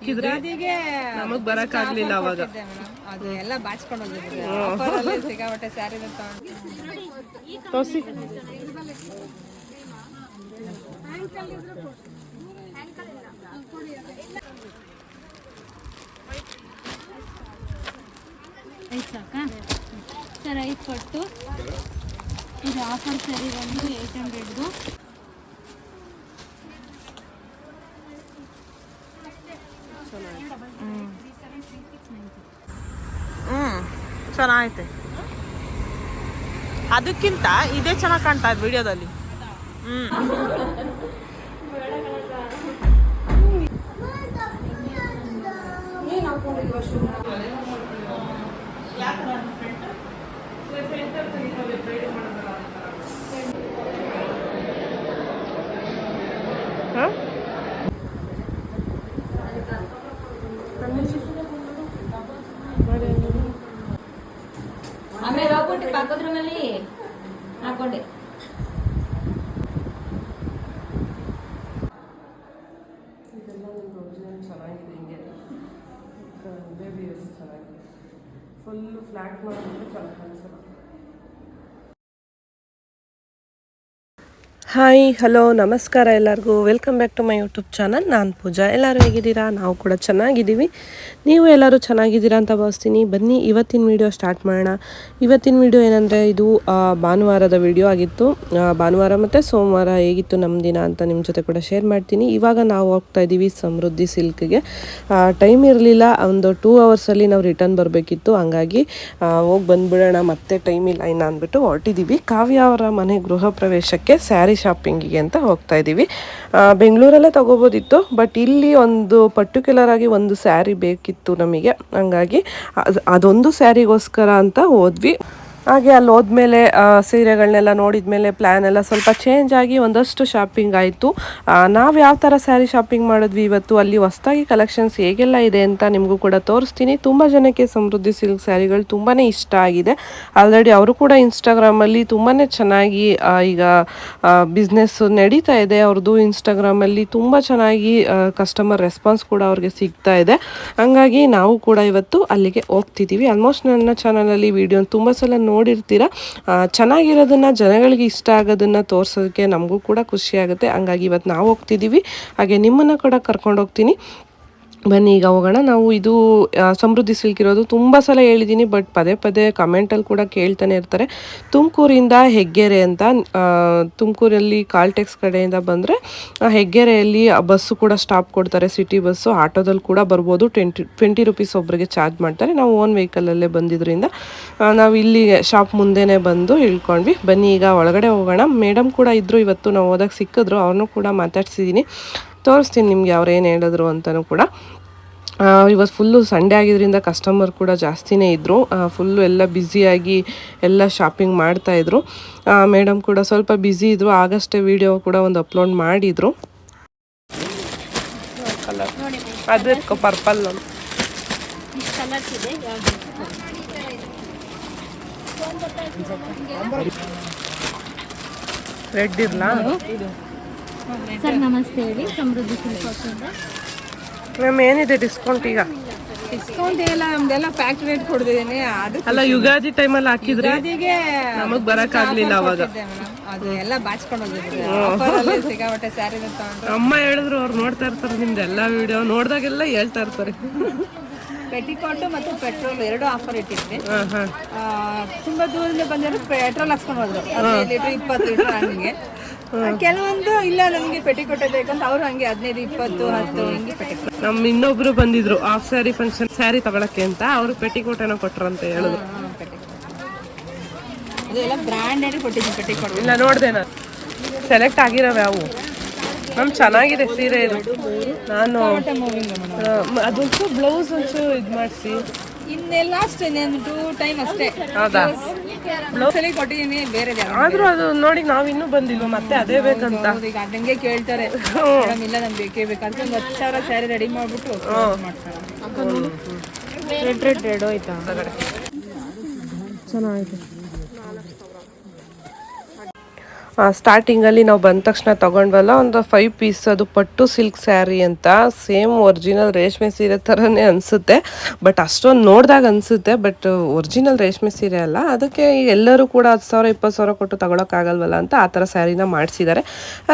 ಹಾಕಿದ್ರೆ ನಮಗ್ ಬರಕ್ ಆಗ್ಲಿಲ್ಲ ಅವಾಗ. ಅದು ಎಲ್ಲ ಬಾಚ್ಕೊಂಡು ಸ್ಯಾರಿ ಐದು ಸಾಕಾ? ಸರ್ ಐದು ಕೊಟ್ಟು. ಇದು ಆಫರ್ ಸರಿ ಬಂದು ಏಯ್ಟ್ ಹಂಡ್ರೆಡ್ದು ಹ್ಮ್ ಚೆನ್ನಾಗೈತೆ ಅದಕ್ಕಿಂತ ಇದೇ ಚೆನ್ನಾಗಿ ಕಾಣ್ತಾ ಇದೆ ವಿಡಿಯೋದಲ್ಲಿ ಹ್ಮ್ ಹ? ಆಮೇಲೆ ಹೋಗ್ಬಿಟ್ಟು ಪಕ್ಕದ ರೂಮಲ್ಲಿ ಹಾಕೊಂಡೆ ಇದೆಲ್ಲ ಒಂದು ಒರಿಜಿನಲ್ ಚೆನ್ನಾಗಿದೆ ಹಿಂಗೆ ಬೇಬಿ ಚೆನ್ನಾಗಿದೆ ಫುಲ್ಲು ಫ್ಲ್ಯಾಟ್ ಮಾಡಿದ್ರೆ ಚೆನ್ನಾಗಿ ಕಾಣಿಸಲ್ಲ ಹಾಯ್, ಹಲೋ, ನಮಸ್ಕಾರ ಎಲ್ಲರಿಗೂ. Welcome back to my YouTube channel ನಾನು ಪೂಜಾ. ಎಲ್ಲರೂ ಹೇಗಿದ್ದೀರಾ? ನಾವು ಕೂಡ ಚೆನ್ನಾಗಿದ್ದೀವಿ. ನೀವು ಎಲ್ಲರೂ ಚೆನ್ನಾಗಿದ್ದೀರಾ ಅಂತ ಭಾವಿಸ್ತೀನಿ. ಬನ್ನಿ, ಇವತ್ತಿನ ವಿಡಿಯೋ ಸ್ಟಾರ್ಟ್ ಮಾಡೋಣ. ಇವತ್ತಿನ ವಿಡಿಯೋ ಏನಂದರೆ, ಇದು ಭಾನುವಾರದ ವಿಡಿಯೋ ಆಗಿತ್ತು. ಭಾನುವಾರ ಮತ್ತು ಸೋಮವಾರ ಹೇಗಿತ್ತು ನಮ್ಮ ದಿನ ಅಂತ ನಿಮ್ಮ ಜೊತೆ ಕೂಡ ಶೇರ್ ಮಾಡ್ತೀನಿ. ಇವಾಗ ನಾವು ಹೋಗ್ತಾ ಇದ್ದೀವಿ ಸಮೃದ್ಧಿ ಸಿಲ್ಕ್ಗೆ ಟೈಮ್ ಇರಲಿಲ್ಲ. ಒಂದು ಟೂ ಅವರ್ಸಲ್ಲಿ ನಾವು ರಿಟರ್ನ್ ಬರಬೇಕಿತ್ತು. ಹಂಗಾಗಿ ಹೋಗಿ ಬಂದುಬಿಡೋಣ. ಮತ್ತೆ ಟೈಮ್ ಇಲ್ಲ ಇನ್ನು ಅಂದ್ಬಿಟ್ಟು ಹೊರಟಿದ್ದೀವಿ ಕಾವ್ಯ ಅವರ ಮನೆ ಗೃಹ ಪ್ರವೇಶಕ್ಕೆ ಸ್ಯಾರಿ ಶಾಪಿಂಗಿಗೆ ಅಂತ ಹೋಗ್ತಾ ಇದ್ದೀವಿ ಬೆಂಗಳೂರಲ್ಲೇ ತಗೋಬೋದಿತ್ತು ಬಟ್ ಇಲ್ಲಿ ಒಂದು ಪರ್ಟಿಕ್ಯುಲರ್ ಆಗಿ ಒಂದು ಸ್ಯಾರಿ ಬೇಕಿತ್ತು ನಮಗೆ. ಹಂಗಾಗಿ ಅದ್- ಅದೊಂದು ಸ್ಯಾರಿಗೋಸ್ಕರ ಅಂತ ಹೋದ್ವಿ. ಹಾಗೆ ಅಲ್ಲಿ ಹೋದ್ಮೇಲೆ ಸೀರೆಗಳನ್ನೆಲ್ಲ ಸೀರೆಗಳನ್ನೆಲ್ಲ ನೋಡಿದ್ಮೇಲೆ ಪ್ಲ್ಯಾನ್ ಎಲ್ಲ ಸ್ವಲ್ಪ ಚೇಂಜ್ ಆಗಿ ಒಂದಷ್ಟು ಶಾಪಿಂಗ್ ಆಯಿತು. ನಾವು ಯಾವ ಥರ ಸ್ಯಾರಿ ಶಾಪಿಂಗ್ ಮಾಡಿದ್ವಿ ಇವತ್ತು? ಅಲ್ಲಿ ಹೊಸ್ದಾಗಿ ಕಲೆಕ್ಷನ್ಸ್ ಹೇಗೆಲ್ಲ ಇದೆ ಅಂತ ನಿಮಗೂ ಕೂಡ ತೋರಿಸ್ತೀನಿ. ತುಂಬ ಜನಕ್ಕೆ ಸಮೃದ್ಧಿ ಸಿಲ್ಕ್ ಸ್ಯಾರಿಗಳು ತುಂಬಾ ಇಷ್ಟ ಆಗಿದೆ. ಆಲ್ರೆಡಿ ಅವರು ಕೂಡ ಇನ್ಸ್ಟಾಗ್ರಾಮಲ್ಲಿ ತುಂಬಾ ಚೆನ್ನಾಗಿ ಈಗ ಬಿಸ್ನೆಸ್ ನಡೀತಾ ಇದೆ. ಅವ್ರದ್ದು ಇನ್ಸ್ಟಾಗ್ರಾಮಲ್ಲಿ ತುಂಬ ಚೆನ್ನಾಗಿ ಕಸ್ಟಮರ್ ರೆಸ್ಪಾನ್ಸ್ ಕೂಡ ಅವ್ರಿಗೆ ಸಿಗ್ತಾ ಇದೆ. ಹಂಗಾಗಿ ನಾವು ಕೂಡ ಇವತ್ತು ಅಲ್ಲಿಗೆ ಹೋಗ್ತಿದ್ದೀವಿ ಆಲ್ಮೋಸ್ಟ್ ನನ್ನ ಚಾನಲಲ್ಲಿ ವಿಡಿಯೋ ತುಂಬ ಸಲ ನೋಡಿರ್ತೀರ. ಚೆನ್ನಾಗಿರೋದನ್ನ, ಜನಗಳಿಗೆ ಇಷ್ಟ ಆಗೋದನ್ನ ತೋರ್ಸೋದಕ್ಕೆ ನಮಗೂ ಕೂಡ ಖುಷಿ ಆಗುತ್ತೆ. ಹಂಗಾಗಿ ಇವತ್ತು ನಾವು ಹೋಗ್ತಿದ್ದೀವಿ. ಹಾಗೆ ನಿಮ್ಮನ್ನು ಕೂಡ ಕರ್ಕೊಂಡು ಹೋಗ್ತೀನಿ. ಬನ್ನಿ, ಈಗ ಹೋಗೋಣ. ನಾವು ಇದು ಸಮೃದ್ಧಿ ಸಿಲ್ಕ್ ಇರೋದು ತುಂಬ ಸಲ ಹೇಳಿದ್ದೀನಿ ಬಟ್ ಪದೇ ಪದೇ ಕಮೆಂಟಲ್ಲಿ ಕೂಡ ಕೇಳ್ತಾನೆ ಇರ್ತಾರೆ. ತುಮಕೂರಿಂದ ಹೆಗ್ಗೆರೆ ಅಂತ ತುಮಕೂರಲ್ಲಿ ಕಾಲ್ಟೆಕ್ಸ್ ಕಡೆಯಿಂದ ಬಂದರೆ ಹೆಗ್ಗೆರೆಯಲ್ಲಿ ಬಸ್ಸು ಕೂಡ ಸ್ಟಾಪ್ ಕೊಡ್ತಾರೆ. ಸಿಟಿ ಬಸ್ಸು, ಆಟೋದಲ್ಲಿ ಕೂಡ ಬರ್ಬೋದು. ಟ್ವೆಂಟಿ ಟ್ವೆಂಟಿ ರುಪೀಸ್ ಒಬ್ಬರಿಗೆ ಚಾರ್ಜ್ ಮಾಡ್ತಾರೆ. ನಾವು ಓನ್ ವೆಹಿಕಲಲ್ಲೇ ಬಂದಿದ್ದರಿಂದ ನಾವು ಇಲ್ಲಿ ಶಾಪ್ ಮುಂದೆನೇ ಬಂದು ಇಳ್ಕೊಂಡ್ವಿ. ಬನ್ನಿ, ಈಗ ಒಳಗಡೆ ಹೋಗೋಣ. ಮೇಡಮ್ ಕೂಡ ಇದ್ದರು ಇವತ್ತು ನಾವು ಹೋದಾಗ ಸಿಕ್ಕಿದ್ರು. ಅವ್ರನ್ನೂ ಕೂಡ ಮಾತಾಡ್ಸಿದ್ದೀನಿ ತೋರಿಸ್ತೀನಿ ನಿಮಗೆ ಅವ್ರು ಏನು ಹೇಳಿದ್ರು ಅಂತಲೂ ಕೂಡ. ಇವತ್ತು ಫುಲ್ಲು ಸಂಡೇ ಆಗಿದ್ದರಿಂದ ಕಸ್ಟಮರ್ ಕೂಡ ಜಾಸ್ತಿನೇ ಇದ್ದರು ಫುಲ್ಲು ಎಲ್ಲ ಬ್ಯುಸಿಯಾಗಿ ಎಲ್ಲ ಶಾಪಿಂಗ್ ಮಾಡ್ತಾಯಿದ್ರು ಮೇಡಮ್ ಕೂಡ ಸ್ವಲ್ಪ ಬ್ಯುಸಿ ಇದ್ದರು ಆಗಷ್ಟೇ ವಿಡಿಯೋ ಕೂಡ ಒಂದು ಅಪ್ಲೋಡ್ ಮಾಡಿದರು. ಕಲರ್ ಅದು ಪರ್ಪಲ್ ರೆಡ್ ಇರಲಾ? ಸರ್ ನಮಸ್ತೆ ಹೇಳಿ. ಸಮೃದ್ಧಿ ಮ್ಯಾಮ್ ಏನಿದೆ ಡಿಸ್ಕೌಂಟ್ ಈಗ? ಡಿಸ್ಕೌಂಟ್ ಎಲ್ಲ ನಮ್ದೆಲ್ಲ ಪ್ಯಾಕ್ ರೇಟ್ ಕೊಡ್ತಿದ್ದೀನಿ ಅದು ಅಲ್ಲ ಯುಗಾದಿ ಟೈಮಲ್ಲಿ ಹಾಕಿದ್ರೆ? ಯುಗಾದಿಗೆ ನಮಗ್ ಬರಕ್ ಆಗ್ಲಿಲ್ಲ ಅವಾಗ. madam. ಅದು ಎಲ್ಲ ಬಾಚ್ಕೊಂಡು ಆಫರ್ ಅಲ್ಲಿ ಸಿಕ್ಕಾಪಟ್ಟೆ ಸ್ಯಾರಿ ತಗೊಂಡು. ಅಮ್ಮ ಹೇಳಿದ್ರು ಅವ್ರು ನೋಡ್ತಾ ಇರ್ತಾರೆ ನಿಮ್ದು ಎಲ್ಲ ವಿಡಿಯೋ ನೋಡಿದಾಗೆಲ್ಲ ಹೇಳ್ತಾ ಇರ್ತಾರೆ. ಪೆಟಿಕೋಟ್ ಮತ್ತು ಪೆಟ್ರೋಲ್ ಎರಡು ಆಫರ್ ಇಟ್ಟಿದ್ವಿ. ಹಾಂ ಹಾಂ. ಆ, ತುಂಬಾ ದೂರದಿಂದ ಬಂದಿರೋ ಪೆಟ್ರೋಲ್ ಹಾಕ್ಸ್ಕೊಂಡು ಹೋದ್ರು. ಹದಿನೈದು ಲೀಟರ್ ಇಪ್ಪತ್ತು ಲೀಟರ್ ಹಂಗೆ. ಕೆಲವೊಂದು ಇಲ್ಲ ನಮ್ಗೆ ಪೆಟಿಕೋಟೆ ಬೇಕಂತ ಅವರು ಹಂಗೆ ಹದಿನೈದು ಇಪ್ಪತ್ತು ಹತ್ತು ಹಂಗೆ ಪೆಟಿಕೋಟ್ ನಮ್ ಇನ್ನೊಬ್ರು ಬಂದಿದ್ರು ಆಫ್ ಸ್ಯಾರಿ ಫಂಕ್ಷನ್ ಸ್ಯಾರಿ ತಗೊಳಕ್ಕೆ ಅಂತ ಅವರು ಪೆಟ್ಟಿ ಏನೋ ಕೊಟ್ರು ಅಂತ ಹೇಳಿದ್ರು. ಅದೆಲ್ಲ ಬ್ರ್ಯಾಂಡೆಡ್ ಕೊಟ್ಟಿದ್ದೀನಿ ಪೆಟಿಕೋಟ್ ಇಲ್ಲ ನೋಡ್ದೆ ನಾನು. ಸೆಲೆಕ್ಟ್ ಆಗಿರೋವೆ ಅವು. ನಮ್ ಚೆನ್ನಾಗಿದೆ ಸೀರೆ ಇದು. ನಾನು ಅದೊಂಚು ಬ್ಲೌಸ್ ಒಂಚೂರು ಇದು ಮಾಡಿಸಿ ಇನ್ನೆಲ್ಲ ಅಷ್ಟೇ ಇನ್ನೊಂದು ಟೂ ಟೈಮ್ ಅಷ್ಟೇ. ಹೌದಾ? ಬ್ಲೌಸ್ ಕೊಟ್ಟಿದ್ದೀನಿ ಬೇರೆ ಆದ್ರೂ ಅದು ನೋಡಿ ನಾವು ಇನ್ನೂ ಬಂದಿಲ್ಲ ಮತ್ತೆ ಅದೇ ಬೇಕಂತ. ಈಗ ಅದಂಗೆ ಕೇಳ್ತಾರೆ. ಮೇಡಮ್ ಇಲ್ಲ ನಮ್ಗೆ ಬೇಕೇ ಬೇಕು. ಅಂತ ಒಂದು ಹತ್ತು ಸಾವಿರ ಸ್ಯಾರಿ ರೆಡಿ ಮಾಡ್ಬಿಟ್ಟು ಮಾಡ್ತಾರೆ. ರೆಡ್ ರೆಡ್ ರೆಡ್ ಹೋಯ್ತಾ? ಚೆನ್ನಾಗಿದೆ. ಸ್ಟಾರ್ಟಿಂಗಲ್ಲಿ ನಾವು ಬಂದ ತಕ್ಷಣ ತೊಗೊಂಡ್ವಲ್ಲ, ಒಂದು ಫೈವ್ ಪೀಸ್ ಅದು ಪಟ್ಟು ಸಿಲ್ಕ್ ಸ್ಯಾರಿ ಅಂತ ಸೇಮ್ ಒರಿಜಿನಲ್ ರೇಷ್ಮೆ ಸೀರೆ ಥರನೇ ಅನಿಸುತ್ತೆ. ಬಟ್ ಅಷ್ಟೊಂದು ನೋಡಿದಾಗ ಅನಿಸುತ್ತೆ ಬಟ್ ಒರಿಜಿನಲ್ ರೇಷ್ಮೆ ಸೀರೆ ಅಲ್ಲ. ಅದಕ್ಕೆ ಎಲ್ಲರೂ ಕೂಡ ಹತ್ತು ಸಾವಿರ, ಇಪ್ಪತ್ತು ಸಾವಿರ ಕೊಟ್ಟು ತಗೊಳಕ್ಕಾಗಲ್ವಲ್ಲ ಅಂತ ಆ ಥರ ಸ್ಯಾರಿನ ಮಾಡಿಸಿದ್ದಾರೆ.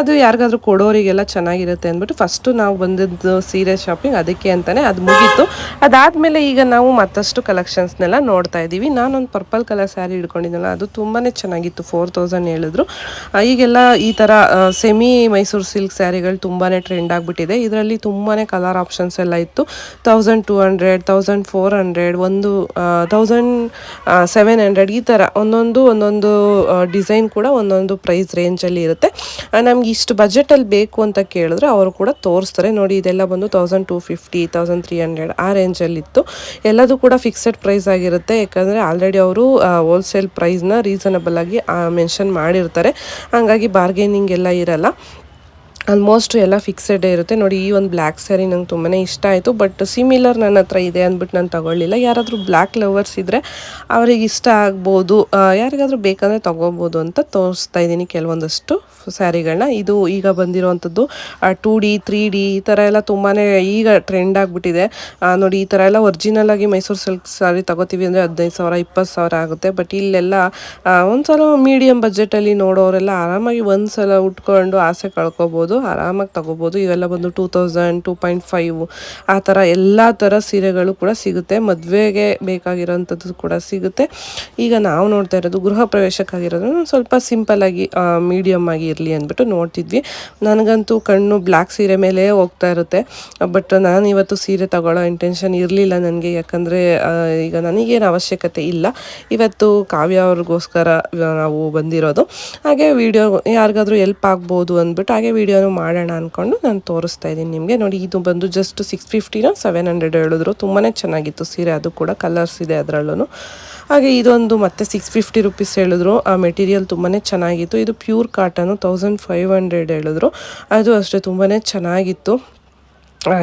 ಅದು ಯಾರಿಗಾದ್ರೂ ಕೊಡೋರಿಗೆಲ್ಲ ಚೆನ್ನಾಗಿರುತ್ತೆ ಅಂದ್ಬಿಟ್ಟು ಫಸ್ಟು ನಾವು ಬಂದಿದ್ದು ಸೀರೆ ಶಾಪಿಂಗ್ ಅದಕ್ಕೆ ಅಂತಲೇ ಅದು ಮುಗೀತು. ಅದಾದಮೇಲೆ ಈಗ ನಾವು ಮತ್ತಷ್ಟು ಕಲೆಕ್ಷನ್ಸ್ನೆಲ್ಲ ನೋಡ್ತಾ ಇದ್ದೀವಿ ನಾನೊಂದು ಪರ್ಪಲ್ ಕಲರ್ ಸ್ಯಾರಿ ಹಿಡ್ಕೊಂಡಿದ್ದೆಲ್ಲ ಅದು ತುಂಬಾ ಚೆನ್ನಾಗಿತ್ತು ಫೋರ್ ತೌಸಂಡ್ ಹೇಳಿದ್ರು. ಈಗೆಲ್ಲ ಈ ಥರ ಸೆಮಿ ಮೈಸೂರು ಸಿಲ್ಕ್ ಸ್ಯಾರಿಗಳು ತುಂಬಾ ಟ್ರೆಂಡ್ ಆಗಿಬಿಟ್ಟಿದೆ. ಇದರಲ್ಲಿ ತುಂಬಾ ಕಲರ್ ಆಪ್ಷನ್ಸ್ ಎಲ್ಲ ಇತ್ತು. Thousand two hundred thousand four hundred ಒಂದು ತೌಸಂಡ್ ಸೆವೆನ್ ಹಂಡ್ರೆಡ್ ಈ ಥರ ಒಂದೊಂದು ಒಂದೊಂದು ಡಿಸೈನ್ ಕೂಡ ಒಂದೊಂದು ಪ್ರೈಸ್ ರೇಂಜಲ್ಲಿ ಇರುತ್ತೆ. ನಮ್ಗೆ ಇಷ್ಟು ಬಜೆಟಲ್ಲಿ ಬೇಕು ಅಂತ ಕೇಳಿದ್ರೆ ಅವರು ಕೂಡ ತೋರಿಸ್ತಾರೆ. ನೋಡಿ, ಇದೆಲ್ಲ ಬಂದು thousand two fifty thousand three hundred ಆ ರೇಂಜಲ್ಲಿತ್ತು ಎಲ್ಲದೂ ಕೂಡ ಫಿಕ್ಸೆಡ್ ಪ್ರೈಸ್ ಆಗಿರುತ್ತೆ. ಯಾಕಂದರೆ ಆಲ್ರೆಡಿ ಅವರು ಹೋಲ್ಸೇಲ್ ಪ್ರೈಸ್ನ ರೀಸನಬಲ್ ಆಗಿ ಮೆನ್ಷನ್ ಮಾಡಿರ್ತಾರೆ. ಹಾಗಾಗಿ ಬಾರ್ಗೇನಿಂಗ್ ಎಲ್ಲ ಇರಲ್ಲ. ಆಲ್ಮೋಸ್ಟ್ ಎಲ್ಲ ಫಿಕ್ಸೆಡೇ ಇರುತ್ತೆ. ನೋಡಿ, ಈ ಒಂದು ಬ್ಲ್ಯಾಕ್ ಸ್ಯಾರಿ ನಂಗೆ ತುಂಬಾ ಇಷ್ಟ ಆಯಿತು. ಬಟ್ ಸಿಮಿಲರ್ ನನ್ನ ಹತ್ರ ಇದೆ ಅಂದ್ಬಿಟ್ಟು ನಾನು ತಗೊಳ್ಳಿಲ್ಲ. ಯಾರಾದರೂ ಬ್ಲ್ಯಾಕ್ ಲವರ್ಸ್ ಇದ್ದರೆ ಅವ್ರಿಗೆ ಇಷ್ಟ ಆಗ್ಬೋದು. ಯಾರಿಗಾದರೂ ಬೇಕಂದರೆ ತೊಗೋಬೋದು ಅಂತ ತೋರಿಸ್ತಾ ಇದ್ದೀನಿ ಕೆಲವೊಂದಷ್ಟು ಸ್ಯಾರಿಗಳನ್ನ ಇದು ಈಗ ಬಂದಿರೋವಂಥದ್ದು ಟೂ ಡಿ ತ್ರೀ ಡಿ ಈ ಥರ ಎಲ್ಲ ತುಂಬಾ ಈಗ ಟ್ರೆಂಡ್ ಆಗಿಬಿಟ್ಟಿದೆ. ನೋಡಿ, ಈ ಥರ ಎಲ್ಲ ಒರಿಜಿನಲ್ ಆಗಿ ಮೈಸೂರು ಸಿಲ್ಕ್ ಸ್ಯಾರಿ ತಗೋತೀವಿ ಅಂದರೆ ಹದಿನೈದು ಸಾವಿರ, ಇಪ್ಪತ್ತು ಸಾವಿರ ಆಗುತ್ತೆ. ಬಟ್ ಇಲ್ಲೆಲ್ಲ ಒಂದು ಸಲ ಮೀಡಿಯಮ್ ಬಜೆಟಲ್ಲಿ ನೋಡೋರೆಲ್ಲ ಆರಾಮಾಗಿ ಒಂದು ಸಲ ಉಟ್ಕೊಂಡು ಆಸೆ ಕಳ್ಕೊಬೋದು. ಆರಾಮಾಗಿ ತಗೋಬೋದು. ಇವೆಲ್ಲ ಬಂದು two thousand two point five ಆ ಥರ ಎಲ್ಲ ಥರ ಸೀರೆಗಳು ಕೂಡ ಸಿಗುತ್ತೆ. ಮದುವೆಗೆ ಬೇಕಾಗಿರೋಂಥದ್ದು ಕೂಡ ಸಿಗುತ್ತೆ. ಈಗ ನಾವು ನೋಡ್ತಾ ಇರೋದು ಗೃಹ ಪ್ರವೇಶಕ್ಕಾಗಿರೋದನ್ನು ಸ್ವಲ್ಪ ಸಿಂಪಲ್ಲಾಗಿ ಮೀಡಿಯಮ್ ಆಗಿ ಇರಲಿ ಅಂದ್ಬಿಟ್ಟು ನೋಡ್ತಿದ್ವಿ. ನನಗಂತೂ ಕಣ್ಣು ಬ್ಲ್ಯಾಕ್ ಸೀರೆ ಮೇಲೆ ಹೋಗ್ತಾ ಇರುತ್ತೆ. ಬಟ್ ನಾನು ಇವತ್ತು ಸೀರೆ ತಗೊಳ್ಳೋ ಇಂಟೆನ್ಷನ್ ಇರಲಿಲ್ಲ ನನಗೆ. ಯಾಕಂದರೆ ಈಗ ನನಗೇನು ಅವಶ್ಯಕತೆ ಇಲ್ಲ. ಇವತ್ತು ಕಾವ್ಯ ಅವ್ರಿಗೋಸ್ಕರ ನಾವು ಬಂದಿರೋದು. ಹಾಗೆ ವಿಡಿಯೋ ಯಾರಿಗಾದ್ರೂ ಎಲ್ಪ್ ಆಗ್ಬೋದು ಅಂದ್ಬಿಟ್ಟು ಹಾಗೆ ವಿಡಿಯೋನು ಮಾಡೋಣ ಅಂದ್ಕೊಂಡು ನಾನು ತೋರಿಸ್ತಾ ಇದ್ದೀನಿ ನಿಮಗೆ. ನೋಡಿ, ಇದು ಬಂದು ಜಸ್ಟ್ ಸಿಕ್ಸ್ ಫಿಫ್ಟಿನ ಸೆವೆನ್ ಹಂಡ್ರೆಡ್ ಹೇಳಿದ್ರು. ತುಂಬಾ ಚೆನ್ನಾಗಿತ್ತು ಸೀರೆ. ಅದು ಕೂಡ ಕಲರ್ಸ್ ಇದೆ ಅದರಲ್ಲೂ ಹಾಗೆ ಇದೊಂದು ಮತ್ತೆ ಸಿಕ್ಸ್ ಫಿಫ್ಟಿ ರುಪೀಸ್ ಹೇಳಿದ್ರು. ಆ ಮೆಟೀರಿಯಲ್ ತುಂಬಾ ಚೆನ್ನಾಗಿತ್ತು. ಇದು pure cotton thousand five hundred ಹೇಳಿದ್ರು. ಅದು ಅಷ್ಟೇ ತುಂಬಾ ಚೆನ್ನಾಗಿತ್ತು.